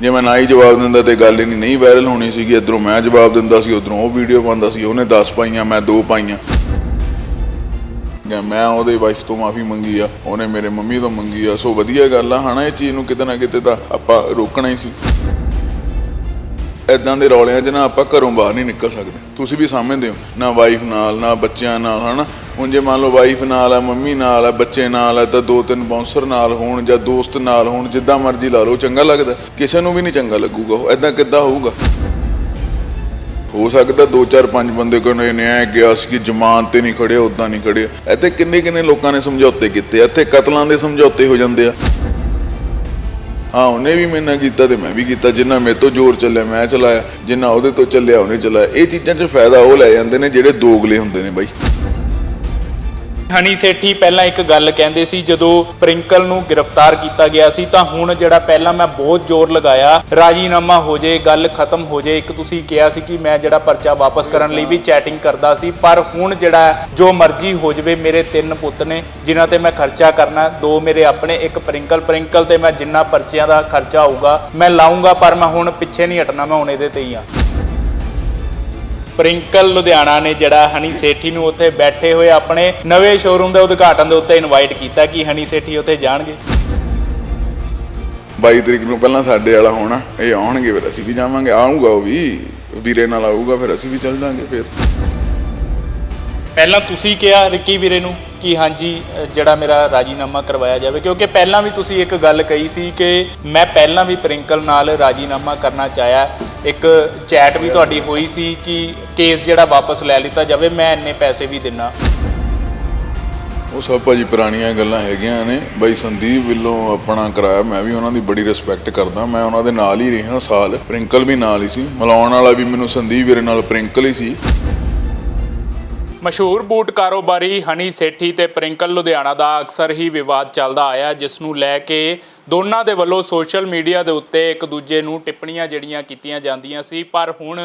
ਜੇ ਮੈਂ ਨਾ ਹੀ ਜਵਾਬ ਦਿੰਦਾ ਤੇ ਗੱਲ ਹੀ ਨਹੀਂ ਵਾਇਰਲ ਹੋਣੀ ਸੀਗੀ, ਇਧਰੋਂ ਮੈਂ ਜਵਾਬ ਦਿੰਦਾ ਸੀ, ਉਧਰੋਂ ਉਹ ਵੀਡੀਓ ਪਾਉਂਦਾ ਸੀ, ਉਹਨੇ 10 ਪਾਈਆਂ, ਮੈਂ 2 ਪਾਈਆਂ। ਜਾਂ ਮੈਂ ਉਹਦੇ ਵਾਈਫ ਤੋਂ ਮਾਫੀ ਮੰਗੀ ਆ, ਉਹਨੇ ਮੇਰੇ ਮੰਮੀ ਤੋਂ ਮੰਗੀ ਆ, ਸੋ ਵਧੀਆ ਗੱਲ ਆ, ਹਨਾ, ਇਹ ਚੀਜ਼ ਨੂੰ ਕਿਤੇ ਨਾ ਕਿਤੇ ਤਾਂ ਆਪਾਂ ਰੋਕਣਾ ਹੀ ਸੀ। ਇਦਾਂ ਦੇ ਰੌਲਿਆਂ 'ਚ ਨਾ ਆਪਾਂ ਘਰੋਂ ਬਾਹਰ ਨਹੀਂ ਨਿਕਲ ਸਕਦੇ। ਤੁਸੀਂ ਵੀ ਸਮਝਦੇ ਹੋ, ਨਾ ਵਾਈਫ ਨਾਲ, ਨਾ ਬੱਚਿਆਂ ਨਾਲ, ਹਨਾ ਹੁਣ ਜੇ ਮੰਨ ਲਓ ਵਾਈਫ ਨਾਲ ਆ, ਮੰਮੀ ਨਾਲ ਆ, ਬੱਚੇ ਨਾਲ ਆ, ਤਾਂ ਦੋ ਤਿੰਨ ਬਾਉਂਸਰ ਨਾਲ ਹੋਣ ਜਾਂ ਦੋਸਤ ਨਾਲ ਹੋਣ, ਜਿੱਦਾਂ ਮਰਜ਼ੀ ਲਾ ਲਓ, ਚੰਗਾ ਲੱਗਦਾ। ਕਿਸੇ ਨੂੰ ਵੀ ਨਹੀਂ ਚੰਗਾ ਲੱਗੂਗਾ ਉਹ ਇਦਾਂ ਕਿੱਦਾਂ ਹੋਊਗਾ? ਹੋ ਸਕਦਾ 2 4 5 ਬੰਦੇ ਕੋਲ ਨੇ ਨਿਆਂ ਗਿਆ ਸੀ ਕਿ ਜ਼ਮਾਨ ਤੇ ਨਹੀਂ ਖੜੇ ਉਦਾਂ ਨਹੀਂ ਖੜੇ ਇੱਥੇ ਕਿੰਨੇ ਕਿੰਨੇ ਲੋਕਾਂ ਨੇ ਸਮਝੌਤੇ ਕੀਤੇ ਇੱਥੇ ਕਤਲਾਂ ਦੇ ਸਮਝੌਤੇ ਹੋ ਜਾਂਦੇ ਆ। ਹਾਂ, ਉਹਨੇ ਵੀ ਮੇਰੇ ਕੀਤਾ ਤੇ ਮੈਂ ਵੀ ਕੀਤਾ, ਜਿੰਨਾ ਮੇਰੇ ਤੋਂ ਜ਼ੋਰ ਚੱਲਿਆ, ਮੈਂ ਚਲਾਇਆ। ਜਿੰਨਾ ਉਹਦੇ ਤੋਂ ਚੱਲਿਆ, ਉਹਨੇ ਚਲਾਇਆ। ਇਹ ਚੀਜ਼ਾਂ 'ਚ ਫਾਇਦਾ ਉਹ ਲੈ ਜਾਂਦੇ ਨੇ ਜਿਹੜੇ ਦੋਗਲੇ ਹੁੰਦੇ ਨੇ ਬਾਈ। ਹਨੀ ਸੇਠੀ ਪਹਿਲਾਂ ਇੱਕ ਗੱਲ ਕਹਿੰਦੇ ਸੀ, ਜਦੋਂ ਪ੍ਰਿੰਕਲ ਨੂੰ ਗ੍ਰਿਫਤਾਰ ਕੀਤਾ ਗਿਆ ਸੀ, ਤਾਂ ਹੁਣ ਜਿਹੜਾ ਪਹਿਲਾਂ ਮੈਂ ਬਹੁਤ ਜ਼ੋਰ ਲਗਾਇਆ, ਰਾਜੀਨਾਮਾ ਹੋ ਜੇ, ਗੱਲ ਖਤਮ ਹੋ ਜੇ, ਇੱਕ ਤੁਸੀਂ ਕਿਹਾ ਸੀ ਕਿ ਮੈਂ ਜਿਹੜਾ ਪਰਚਾ ਵਾਪਸ ਕਰਨ ਲਈ ਵੀ ਚੈਟਿੰਗ ਕਰਦਾ ਸੀ, ਪਰ ਹੁਣ ਜਿਹੜਾ ਜੋ ਮਰਜ਼ੀ ਹੋ ਜਵੇ, ਮੇਰੇ ਤਿੰਨ ਪੁੱਤ ਨੇ, ਜਿਨ੍ਹਾਂ ਤੇ ਮੈਂ ਖਰਚਾ ਕਰਨਾ, ਦੋ ਮੇਰੇ ਆਪਣੇ, ਇੱਕ ਪ੍ਰਿੰਕਲ ਪ੍ਰਿੰਕਲ ਤੇ ਮੈਂ ਜਿੰਨਾ ਪਰਚਿਆਂ ਦਾ ਖਰਚਾ ਹੋਊਗਾ, ਮੈਂ ਲਾਉਂਗਾ ਪਰ ਮੈਂ ਹੁਣ ਪਿੱਛੇ ਨਹੀਂ ਹਟਣਾ, ਮੈਂ ਹੁਣ ਇਹਦੇ ਤੇ ਹੀ ਆ। ਪ੍ਰਿੰਕਲ ਲੁਧਿਆਣਾ ਨੇ ਜਿਹੜਾ ਹਨੀ ਸੇਠੀ ਨੂੰ ਉੱਥੇ ਬੈਠੇ ਹੋਏ ਆਪਣੇ ਨਵੇਂ ਸ਼ੋਰੂਮ ਦੇ ਉਦਘਾਟਨ ਦੇ ਉੱਤੇ ਇਨਵਾਈਟ ਕੀਤਾ ਕਿ ਹਨੀ ਸੇਠੀ ਉੱਥੇ ਜਾਣਗੇ। 22 ਤਰੀਕ ਨੂੰ ਪਹਿਲਾਂ ਸਾਡੇ ਵਾਲਾ ਹੋਣਾ, ਇਹ ਆਉਣਗੇ ਫਿਰ ਅਸੀਂ ਵੀ ਜਾਵਾਂਗੇ, ਆਊਗਾ ਉਹ ਵੀ, ਵੀਰੇ ਨਾਲ ਆਊਗਾ ਫਿਰ ਅਸੀਂ ਵੀ ਚੱਲ ਜਾਾਂਗੇ ਫਿਰ। ਪਹਿਲਾਂ ਤੁਸੀਂ ਕਿਹਾ ਰਿੱਕੀ ਵੀਰੇ ਨੂੰ ਕਿ ਹਾਂਜੀ ਅ, ਜਿਹੜਾ ਮੇਰਾ ਰਾਜੀਨਾਮਾ ਕਰਵਾਇਆ ਜਾਵੇ ਕਿਉਂਕਿ ਪਹਿਲਾਂ ਵੀ ਤੁਸੀਂ ਇੱਕ ਗੱਲ ਕਹੀ ਸੀ ਕਿ ਮੈਂ ਪਹਿਲਾਂ ਵੀ ਪ੍ਰਿੰਕਲ ਨਾਲ ਰਾਜੀਨਾਮਾ ਕਰਨਾ ਚਾਹਿਆ। ਇੱਕ ਚੈਟ ਵੀ ਤੁਹਾਡੀ ਹੋਈ ਸੀ ਕਿ ਕੇਸ ਜਿਹੜਾ ਵਾਪਸ ਲੈ ਲਿੱਤਾ ਜਾਵੇ ਮੈਂ ਇੰਨੇ ਪੈਸੇ ਵੀ ਦਿੰਨਾ। ਉਹ ਸਭ ਭਾਜੀ ਪੁਰਾਣੀਆਂ ਗੱਲਾਂ ਹੈਗੀਆਂ ਨੇ। ਬਾਈ ਸੰਦੀਪ ਵੱਲੋਂ ਆਪਣਾ ਕਰਾਇਆ ਮੈਂ ਵੀ ਉਹਨਾਂ ਦੀ ਬੜੀ ਰਿਸਪੈਕਟ ਕਰਦਾ। ਮੈਂ ਉਹਨਾਂ ਦੇ ਨਾਲ ਹੀ ਰਿਹਾ ਸਾਲ। ਪ੍ਰਿੰਕਲ ਵੀ ਨਾਲ ਹੀ ਸੀ। ਮਿਲਾਉਣ ਵਾਲਾ ਵੀ ਮੈਨੂੰ ਸੰਦੀਪ ਵੀਰੇ ਨਾਲ ਪ੍ਰਿੰਕਲ ਹੀ ਸੀ। ਮਸ਼ਹੂਰ ਬੂਟ ਕਾਰੋਬਾਰੀ ਹਨੀ ਸੇਠੀ ਤੇ ਪ੍ਰਿੰਕਲ ਲੁਧਿਆਣਾ ਦਾ ਅਕਸਰ ਹੀ ਵਿਵਾਦ ਚੱਲਦਾ ਆਇਆ ਜਿਸ ਨੂੰ ਲੈ ਕੇ ਦੋਨਾਂ ਦੇ ਵੱਲੋਂ ਸੋਸ਼ਲ ਮੀਡੀਆ ਦੇ ਉੱਤੇ ਇੱਕ ਦੂਜੇ ਨੂੰ ਟਿੱਪਣੀਆਂ ਜਿਹੜੀਆਂ ਕੀਤੀਆਂ ਜਾਂਦੀਆਂ ਸੀ। ਪਰ ਹੁਣ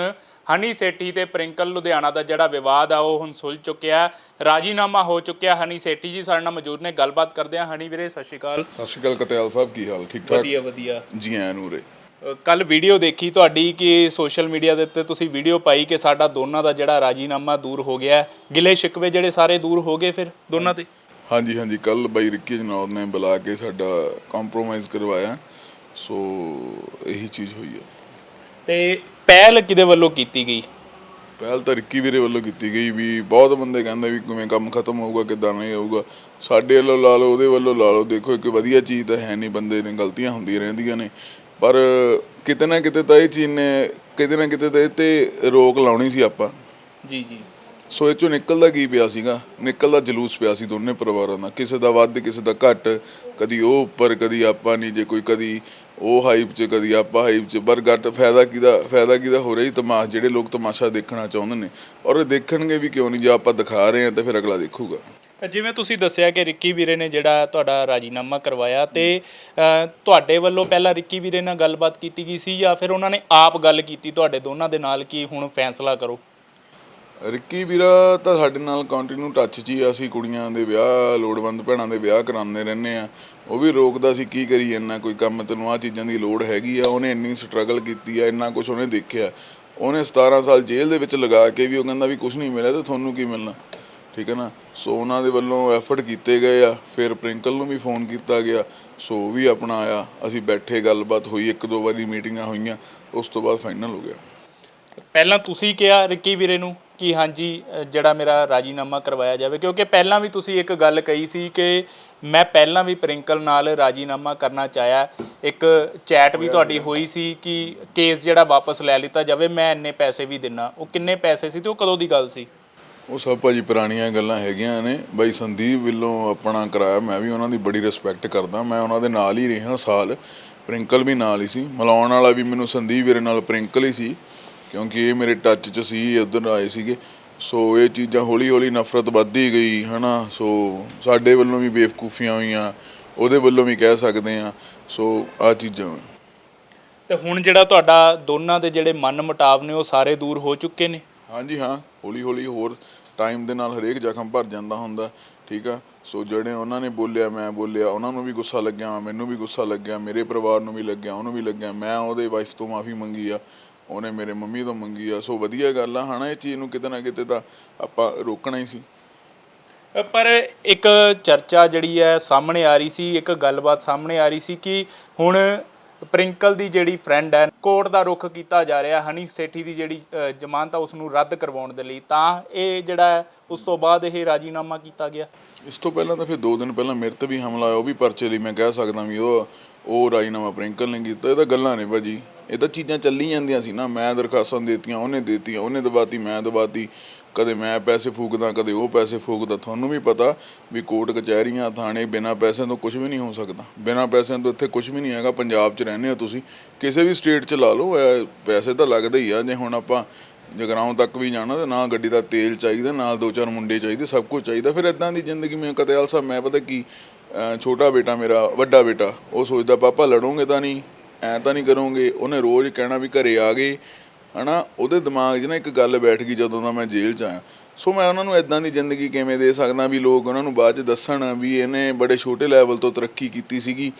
ਹਨੀ ਸੇਠੀ ਤੇ ਪ੍ਰਿੰਕਲ ਲੁਧਿਆਣਾ ਦਾ ਜਿਹੜਾ ਵਿਵਾਦ ਆ ਉਹ ਹੁਣ ਸੁਲਝ ਚੁੱਕਿਆ ਰਾਜੀਨਾਮਾ ਹੋ ਚੁੱਕਿਆ ਹਨੀ ਸੇਠੀ ਜੀ ਸਾਡੇ ਨਾਲ ਮੌਜੂਦ ਨੇ। ਗੱਲਬਾਤ ਕਰਦੇ ਹਾਂ। ਹਨੀ ਵੀਰੇ ਸਤਿ ਸ਼੍ਰੀ ਅਕਾਲ। ਸਤਿ ਸ਼੍ਰੀ ਅਕਾਲ ਕਤਿਆਲ ਸਾਹਿਬ ਕੀ ਹਾਲ? ਠੀਕ ਠਾਕ? ਵਧੀਆ ਵਧੀਆ। ਜੀ ਆਇਆਂ ਨੂੰ ਰੇ ਕੱਲ ਵੀਡੀਓ ਦੇਖੀ ਤੁਹਾਡੀ ਕਿ ਸੋਸ਼ਲ ਮੀਡੀਆ ਦੇ ਉੱਤੇ ਤੁਸੀਂ ਵੀਡੀਓ ਪਾਈ ਕਿ ਸਾਡਾ ਦੋਨਾਂ ਦਾ ਜਿਹੜਾ ਰਾਜੀਨਾਮਾ ਦੂਰ ਹੋ ਗਿਆ ਹੈ। ਗਿਲੇ ਸ਼ਿਕਵੇ ਜਿਹੜੇ ਸਾਰੇ ਦੂਰ ਹੋ ਗਏ ਫਿਰ ਦੋਨਾਂ ਦੇ? ਹਾਂਜੀ ਹਾਂਜੀ ਕੱਲ ਬਾਈ ਰਿੱਕੀ ਜਨੌਦ ਨੇ ਬੁਲਾ ਕੇ ਸਾਡਾ ਕੰਪਰੋਮਾਈਜ਼ ਕਰਵਾਇਆ। ਸੋ ਇਹੀ ਚੀਜ਼ ਹੋਈ ਹੈ ਤੇ ਪਹਿਲ ਕਿਹਦੇ ਵੱਲੋਂ ਕੀਤੀ ਗਈ? ਪਹਿਲ ਤਾਂ ਰਿੱਕੀ ਵੀਰੇ ਵੱਲੋਂ ਕੀਤੀ ਗਈ ਵੀ ਬਹੁਤ ਬੰਦੇ ਕਹਿੰਦੇ ਵੀ ਕਿਵੇਂ ਕੰਮ ਖਤਮ ਹੋਊਗਾ ਕਿੱਦਾਂ ਨਹੀਂ ਹੋਊਗਾ। ਸਾਡੇ ਵੱਲੋਂ ਲਾ ਲਓ ਉਹਦੇ ਵੱਲੋਂ ਲਾ ਲਓ। ਦੇਖੋ ਇੱਕ ਵਧੀਆ ਚੀਜ਼ ਤਾਂ ਹੈ ਨਹੀਂ ਬੰਦੇ ਨੇ ਗਲਤੀਆਂ ਹੁੰਦੀਆਂ ਰਹਿੰਦੀਆਂ ਨੇ। ਪਰ ਕਿਤੇ ਨਾ ਕਿਤੇ ਤਾਂ ਇਹ ਚੀਜ਼ ਨੇ ਕਿਤੇ ਨਾ ਕਿਤੇ ਤਾਂ ਇਹ ਤੇ ਰੋਕ ਲਾਉਣੀ ਸੀ ਆਪਾਂ। ਜੀ ਜੀ। ਸੋ ਇਹ ਚੋਂ ਨਿਕਲਦਾ ਕੀ ਪਿਆ ਸੀਗਾ? ਨਿਕਲਦਾ ਜਲੂਸ ਪਿਆ ਸੀ ਦੋਨੇ ਪਰਿਵਾਰਾਂ ਦਾ ਕਿਸੇ ਦਾ ਵੱਧ ਕਿਸੇ ਦਾ ਘੱਟ। ਕਦੀ ਉਹ ਉੱਪਰ ਕਦੀ ਆਪਾਂ ਨਹੀਂ ਜੇ ਕੋਈ ਕਦੀ ਉਹ ਹਾਈਪ 'ਚ ਕਦੀ ਆਪਾਂ ਹਾਈਪ 'ਚ। ਪਰ ਘੱਟ ਫਾਇਦਾ ਕਿਹਦਾ ਫਾਇਦਾ ਕਿਹਦਾ ਹੋ ਰਿਹਾ ਜੀ? ਤਮਾਸ਼ ਜਿਹੜੇ ਲੋਕ ਤਮਾਸ਼ਾ ਦੇਖਣਾ ਚਾਹੁੰਦੇ ਨੇ। ਔਰ ਇਹ ਦੇਖਣਗੇ ਵੀ ਕਿਉਂ ਨਹੀਂ? ਜੇ ਆਪਾਂ ਦਿਖਾ ਰਹੇ ਹਾਂ ਤਾਂ ਫਿਰ ਅਗਲਾ ਦੇਖੂਗਾ। ਜਿਵੇਂ ਤੁਸੀਂ ਦੱਸਿਆ ਕਿ ਰਿੱਕੀ ਵੀਰੇ ਨੇ ਜਿਹੜਾ ਤੁਹਾਡਾ ਰਾਜੀਨਾਮਾ ਕਰਵਾਇਆ ਤੇ ਅ, ਤੁਹਾਡੇ ਵੱਲੋਂ ਪਹਿਲਾਂ ਰਿੱਕੀ ਵੀਰੇ ਨਾਲ ਗੱਲਬਾਤ ਕੀਤੀ ਗਈ ਸੀ ਜਾਂ ਫਿਰ ਉਹਨਾਂ ਨੇ ਆਪ ਗੱਲ ਕੀਤੀ ਤੁਹਾਡੇ ਦੋਨਾਂ ਦੇ ਨਾਲ ਕਿ ਹੁਣ ਫੈਸਲਾ ਕਰੋ? ਰਿੱਕੀ ਵੀਰਾ ਤਾਂ ਸਾਡੇ ਨਾਲ ਕੰਟੀਨਿਊ ਟੱਚ 'ਚ ਹੀ ਆ ਅਸੀਂ ਕੁੜੀਆਂ ਦੇ ਵਿਆਹ ਲੋੜਵੰਦ ਭੈਣਾਂ ਦੇ ਵਿਆਹ ਕਰਾਉਂਦੇ ਰਹਿੰਦੇ ਆ। ਉਹ ਵੀ ਰੋਕਦਾ ਸੀ ਕੀ ਕਰੀ ਇੰਨਾ ਕੋਈ ਕੰਮ ਤੈਨੂੰ ਆ ਚੀਜ਼ਾਂ ਦੀ ਲੋੜ ਹੈਗੀ ਆ। ਉਹਨੇ ਇੰਨੀ ਸਟਰਗਲ ਕੀਤੀ ਆ ਇੰਨਾ ਕੁਝ ਉਹਨੇ ਦੇਖਿਆ। ਉਹਨੇ 17 ਸਾਲ ਜੇਲ੍ਹ ਦੇ ਵਿੱਚ ਲਗਾ ਕੇ ਵੀ ਉਹ ਕਹਿੰਦਾ ਵੀ ਕੁਝ ਨਹੀਂ ਮਿਲਿਆ ਤਾਂ ਤੁਹਾਨੂੰ ਕੀ ਮਿਲਣਾ? ਠੀਕ ਹੈ ਨਾ? ਸੋ ਉਹਨਾਂ ਦੇ ਵੱਲੋਂ ਐਫਰਟ ਕੀਤੇ ਗਏ ਆ, ਫਿਰ ਪ੍ਰਿੰਕਲ ਨੂੰ ਵੀ ਫੋਨ ਕੀਤਾ ਗਿਆ। ਸੋ ਉਹ ਵੀ ਆਪਣਾ ਆਇਆ, ਅਸੀਂ ਬੈਠੇ ਗੱਲਬਾਤ ਹੋਈ, ਇੱਕ ਦੋ ਵਾਰੀ ਮੀਟਿੰਗਾਂ ਹੋਈਆਂ, ਉਸ ਤੋਂ ਬਾਅਦ ਫਾਈਨਲ ਹੋ ਗਿਆ। ਪਹਿਲਾਂ ਤੁਸੀਂ ਕਿਹਾ ਰਿੱਕੀ ਵੀਰੇ ਨੂੰ ਕਿ ਹਾਂਜੀ ਜਿਹੜਾ ਮੇਰਾ ਰਾਜੀਨਾਮਾ ਕਰਵਾਇਆ ਜਾਵੇ, ਕਿਉਂਕਿ ਪਹਿਲਾਂ ਵੀ ਤੁਸੀਂ ਇੱਕ ਗੱਲ ਕਹੀ ਸੀ ਕਿ ਮੈਂ ਪਹਿਲਾਂ ਵੀ ਪ੍ਰਿੰਕਲ ਨਾਲ ਰਾਜੀਨਾਮਾ ਕਰਨਾ ਚਾਹਿਆ। ਇੱਕ ਚੈਟ ਵੀ ਤੁਹਾਡੀ ਹੋਈ ਸੀ ਕਿ ਕੇਸ ਜਿਹੜਾ ਵਾਪਸ ਲੈ ਲਿੱਤਾ ਜਾਵੇ, ਮੈਂ ਇੰਨੇ ਪੈਸੇ ਵੀ ਦਿੰਨਾ। ਉਹ ਕਿੰਨੇ ਪੈਸੇ ਸੀ ਤੇ ਉਹ ਕਦੋਂ ਦੀ ਗੱਲ ਸੀ? ਉਹ ਸਭ ਭਾਜੀ ਪੁਰਾਣੀਆਂ ਗੱਲਾਂ ਹੈਗੀਆਂ ਨੇ। ਬਾਈ ਸੰਦੀਪ ਵੱਲੋਂ ਆਪਣਾ ਕਰਾਇਆ ਮੈਂ ਵੀ ਉਹਨਾਂ ਦੀ ਬੜੀ ਰਿਸਪੈਕਟ ਕਰਦਾ। ਮੈਂ ਉਹਨਾਂ ਦੇ ਨਾਲ ਹੀ ਰਿਹਾ ਸਾਲ। ਪ੍ਰਿੰਕਲ ਵੀ ਨਾਲ ਹੀ ਸੀ। ਮਿਲਾਉਣ ਵਾਲਾ ਵੀ ਮੈਨੂੰ ਸੰਦੀਪ ਵੀਰੇ ਨਾਲ ਪ੍ਰਿੰਕਲ ਹੀ ਸੀ। ਕਿਉਂਕਿ ਇਹ ਮੇਰੇ ਟੱਚ 'ਚ ਸੀ ਉਧਰ ਆਏ ਸੀਗੇ। ਸੋ ਇਹ ਚੀਜ਼ਾਂ ਹੌਲੀ ਹੌਲੀ ਨਫ਼ਰਤ ਵੱਧਦੀ ਗਈ, ਹਨਾ? ਸੋ ਸਾਡੇ ਵੱਲੋਂ ਵੀ ਬੇਵਕੂਫੀਆਂ ਹੋਈਆਂ। ਉਹਦੇ ਵੱਲੋਂ ਵੀ ਕਹਿ ਸਕਦੇ ਆ ਸੋ ਆ ਚੀਜ਼ਾਂ ਵਾਂ। ਤੇ ਹੁਣ ਜਿਹੜਾ ਤੁਹਾਡਾ ਦੋਨਾਂ ਦੇ ਜਿਹੜੇ ਮਨ ਮੁਟਾਵ ਨੇ, ਉਹ ਸਾਰੇ ਦੂਰ ਹੋ ਚੁੱਕੇ ਨੇ? ਹਾਂਜੀ ਹਾਂ, ਹੌਲੀ ਹੌਲੀ ਹੋਰ ਟਾਈਮ ਦੇ ਨਾਲ ਹਰੇਕ ਜ਼ਖਮ ਭਰ ਜਾਂਦਾ ਹੁੰਦਾ, ਠੀਕ ਆ? ਸੋ ਜਿਹੜੇ ਉਹਨਾਂ ਨੇ ਬੋਲਿਆ, ਮੈਂ ਬੋਲਿਆ, ਉਹਨਾਂ ਨੂੰ ਵੀ ਗੁੱਸਾ ਲੱਗਿਆ, ਮੈਨੂੰ ਵੀ ਗੁੱਸਾ ਲੱਗਿਆ, ਮੇਰੇ ਪਰਿਵਾਰ ਨੂੰ ਵੀ ਲੱਗਿਆ, ਉਹਨੂੰ ਵੀ ਲੱਗਿਆ, ਮੈਂ ਉਹਦੇ ਵਾਈਫ ਤੋਂ ਮਾਫੀ ਮੰਗੀ ਆ, ਉਹਨੇ ਮੇਰੇ ਮੰਮੀ ਤੋਂ ਮੰਗੀ ਆ। ਸੋ ਵਧੀਆ ਗੱਲ ਆ, ਹਨਾ, ਇਹ ਚੀਜ਼ ਨੂੰ ਕਿਤੇ ਨਾ ਕਿਤੇ ਤਾਂ ਆਪਾਂ ਰੋਕਣਾ ਹੀ ਸੀ। ਪਰ ਇੱਕ ਚਰਚਾ ਜਿਹੜੀ ਹੈ ਸਾਹਮਣੇ ਆ ਰਹੀ ਸੀ, ਇੱਕ ਗੱਲਬਾਤ ਸਾਹਮਣੇ ਆ ਰਹੀ ਸੀ ਕਿ ਹੁਣ ਪ੍ਰਿੰਕਲ ਦੀ ਜਿਹੜੀ ਫਰੈਂਡ ਹੈ, ਕੋਰਟ ਦਾ ਰੁਖ ਕੀਤਾ ਜਾ ਰਿਹਾ, ਹਨੀ ਸੇਠੀ ਦੀ ਜਿਹੜੀ ਜ਼ਮਾਨਤ ਆ ਉਸ ਨੂੰ ਰੱਦ ਕਰਵਾਉਣ ਦੇ ਲਈ। ਤਾਂ ਇਹ ਜਿਹੜਾ ਉਸ ਤੋਂ ਬਾਅਦ ਇਹ ਰਾਜੀਨਾਮਾ ਕੀਤਾ ਗਿਆ। ਇਸ ਤੋਂ ਪਹਿਲਾਂ ਤਾਂ ਫਿਰ 2 ਦਿਨ ਪਹਿਲਾਂ ਮੇਰੇ ਤੇ ਵੀ ਹਮਲਾ ਆਇਆ ਉਹ ਵੀ ਪਰਚੇ ਲਈ ਮੈਂ ਕਹਿ ਸਕਦਾ ਵੀ ਉਹ ਉਹ ਰਾਜੀਨਾਮਾ ਪ੍ਰਿੰਕਲ ਨੇ ਕੀਤਾ। ਇਹ ਤਾਂ ਗੱਲਾਂ ਨੇ ਭਾਜੀ। ਇਹ ਤਾਂ ਚੀਜ਼ਾਂ ਚੱਲੀ ਜਾਂਦੀਆਂ ਸੀ ਨਾ। ਮੈਂ ਦਰਖਾਸਤਾਂ ਦਿੱਤੀਆਂ, ਉਹਨੇ ਦਿੱਤੀਆਂ, ਉਹਨੇ ਦਬਾਤੀ, ਮੈਂ ਦਬਾਤੀ। ਕਦੇ ਮੈਂ ਪੈਸੇ ਫੂਕਦਾ, ਕਦੇ ਉਹ ਪੈਸੇ ਫੂਕਦਾ, ਤੁਹਾਨੂੰ ਵੀ ਪਤਾ ਵੀ ਕੋਰਟ ਕਚਹਿਰੀਆਂ, ਥਾਣੇ ਬਿਨਾਂ ਪੈਸਿਆਂ ਤੋਂ ਕੁਝ ਵੀ ਨਹੀਂ ਹੋ ਸਕਦਾ। ਬਿਨਾਂ ਪੈਸਿਆਂ ਤੋਂ ਇੱਥੇ ਕੁਝ ਵੀ ਨਹੀਂ ਹੈਗਾ, ਪੰਜਾਬ 'ਚ ਰਹਿੰਦੇ ਹੋ ਤੁਸੀਂ। ਕਿਸੇ ਵੀ ਸਟੇਟ 'ਚ ਲਾ ਲਓ ਪੈਸੇ ਤਾਂ ਲੱਗਦੇ ਹੀ ਆ। ਜੇ ਹੁਣ ਆਪਾਂ ਜਗਰਾਉਂ ਤੱਕ ਵੀ ਜਾਣਾ, ਤੇ ਨਾ ਗੱਡੀ ਦਾ ਤੇਲ ਚਾਹੀਦਾ ਨਾਲ ਦੋ ਚਾਰ ਮੁੰਡੇ ਚਾਹੀਦੇ, ਸਭ ਕੁਝ ਚਾਹੀਦਾ। ਫਿਰ ਇਦਾਂ ਦੀ ਜ਼ਿੰਦਗੀ ਮੈਂ ਕਤਿਆਲ ਸਾਹਿਬ, ਮੈਂ ਪਤਾ ਕੀ ਛੋਟਾ ਬੇਟਾ ਮੇਰਾ, ਵੱਡਾ ਬੇਟਾ, ਉਹ ਸੋਚਦਾ, ਪਾਪਾ, ਲੜੋਗੇ ਤਾਂ ਨਹੀਂ, ਐ ਤਾਂ ਨਹੀਂ ਕਰੋਗੇ। ਉਹਨੇ ਰੋਜ਼ ਕਹਿਣਾ ਵੀ ਘਰੇ ਆ ਗਏ। ਹਨਾ? ਉਹਦੇ ਦਿਮਾਗ 'ਚ ਨਾ ਇੱਕ ਗੱਲ ਬੈਠ ਗਈ ਜਦੋਂ ਦਾ ਮੈਂ ਜੇਲ੍ਹ 'ਚ ਆਇਆ। ਸੋ ਮੈਂ ਉਹਨਾਂ ਨੂੰ ਇਦਾਂ ਦੀ ਜ਼ਿੰਦਗੀ ਕਿਵੇਂ ਦੇ ਸਕਦਾ ਵੀ ਲੋਕ ਉਹਨਾਂ ਨੂੰ ਬਾਅਦ 'ਚ ਦੱਸਣ ਵੀ ਇਹਨੇ ਬੜੇ ਛੋਟੇ ਲੈਵਲ ਤੋਂ ਤਰੱਕੀ ਕੀਤੀ ਸੀਗੀ।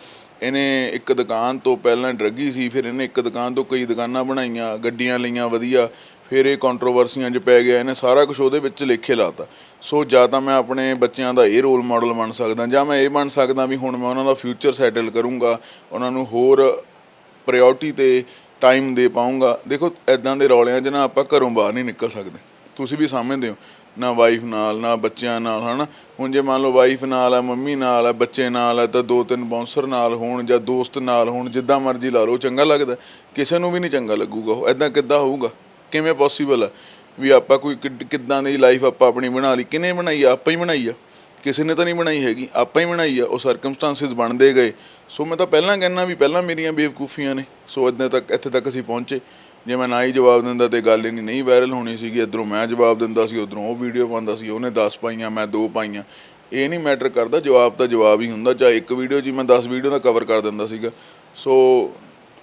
ਇਹਨੇ ਇੱਕ ਦੁਕਾਨ ਤੋਂ ਪਹਿਲਾਂ ਡਰੱਗੀ ਸੀ, ਫਿਰ ਇਹਨੇ ਇੱਕ ਦੁਕਾਨ ਤੋਂ ਕਈ ਦੁਕਾਨਾਂ ਬਣਾਈਆਂ, ਗੱਡੀਆਂ ਲਈਆਂ, ਵਧੀਆ। ਫਿਰ ਇਹ ਕੰਟਰੋਵਰਸੀਆਂ 'ਚ ਪੈ ਗਿਆ, ਇਹਨੇ ਸਾਰਾ ਕੁਝ ਉਹਦੇ ਵਿੱਚ ਲੇਖੇ ਲਾਤਾ ਸੋ ਜਾਂ ਤਾਂ ਮੈਂ ਆਪਣੇ ਬੱਚਿਆਂ ਦਾ ਇਹ ਰੋਲ ਮਾਡਲ ਬਣ ਸਕਦਾ, ਜਾਂ ਮੈਂ ਇਹ ਬਣ ਸਕਦਾ ਵੀ ਹੁਣ ਮੈਂ ਉਹਨਾਂ ਦਾ ਫਿਊਚਰ ਸੈਟਲ ਕਰੂੰਗਾ, ਉਹਨਾਂ ਨੂੰ ਹੋਰ ਪ੍ਰਾਇੋਰਟੀ ਤੇ ਟਾਈਮ ਦੇ ਪਾਉਂਗਾ। ਦੇਖੋ ਐਦਾਂ ਦੇ ਰੌਲਿਆਂ 'ਚ ਨਾ ਆਪਾਂ ਘਰੋਂ ਬਾਹਰ ਨਹੀਂ ਨਿਕਲ ਸਕਦੇ। ਤੁਸੀਂ ਵੀ ਸਮਝਦੇ ਹੋ, ਨਾ ਵਾਈਫ ਨਾਲ, ਨਾ ਬੱਚਿਆਂ ਨਾਲ, ਹਨਾ? ਹੁਣ ਜੇ ਮੰਨ ਲਓ ਵਾਈਫ ਨਾਲ ਆ, ਮੰਮੀ ਨਾਲ ਆ, ਬੱਚੇ ਨਾਲ ਆ, ਤਾਂ ਦੋ ਤਿੰਨ ਬਾਉਂਸਰ ਨਾਲ ਹੋਣ ਜਾਂ ਦੋਸਤ ਨਾਲ ਹੋਣ, ਜਿੱਦਾਂ ਮਰਜ਼ੀ ਲਾ ਲਓ, ਚੰਗਾ ਲੱਗਦਾ। ਕਿਸੇ ਨੂੰ ਵੀ ਨਹੀਂ ਚੰਗਾ ਲੱਗੂਗਾ ਉਹ। ਐਦਾਂ ਕਿੱਦਾਂ ਹੋਊਗਾ? ਕਿਵੇਂ ਪੋਸੀਬਲ ਆ? ਵੀ ਆਪਾਂ ਕੋਈ ਕਿੱਡ- ਕਿੱਦਾਂ ਦੀ ਲਾਈਫ ਆਪਾਂ ਆਪਣੀ ਬਣਾ ਲਈ? ਕਿਨੇ ਬਣਾਈ ਆ? ਆਪਾਂ ਹੀ ਬਣਾਈ ਆ। ਕਿਸੇ ਨੇ ਤਾਂ ਨਹੀਂ ਬਣਾਈ ਹੈਗੀ, ਆਪਾਂ ਹੀ ਬਣਾਈ ਆ, ਉਹ ਸਰਕਮਸਟੈਂਸਸ ਬਣਦੇ ਗਏ। ਸੋ ਮੈਂ ਤਾਂ ਪਹਿਲਾਂ ਕਹਿਣਾ ਵੀ ਪਹਿਲਾਂ ਮੇਰੀਆਂ ਬੇਵਕੂਫੀਆਂ ਨੇ, ਸੋ ਇੱਦਾਂ ਤੱਕ, ਇੱਥੇ ਤੱਕ ਅਸੀਂ ਪਹੁੰਚੇ। ਜੇ ਮੈਂ ਨਾ ਹੀ ਜਵਾਬ ਦਿੰਦਾ ਤੇ ਗੱਲ ਇੰਨੀ ਨਹੀਂ ਵਾਇਰਲ ਹੋਣੀ ਸੀਗੀ, ਇਧਰੋਂ ਮੈਂ ਜਵਾਬ ਦਿੰਦਾ ਸੀ, ਉਧਰੋਂ ਉਹ ਵੀਡੀਓ ਪਾਉਂਦਾ ਸੀ, ਉਹਨੇ 10 ਪਾਈਆਂ, ਮੈਂ 2 ਪਾਈਆਂ। ਇਹ ਨਹੀਂ ਮੈਟਰ ਕਰਦਾ, ਜਵਾਬ ਤਾਂ ਜਵਾਬ ਹੀ ਹੁੰਦਾ, ਚਾਹੇ ਇੱਕ ਵੀਡੀਓ 'ਚ ਹੀ ਮੈਂ 10 ਵੀਡੀਓ ਦਾ ਕਵਰ ਕਰ ਦਿੰਦਾ ਸੀਗਾ। ਸੋ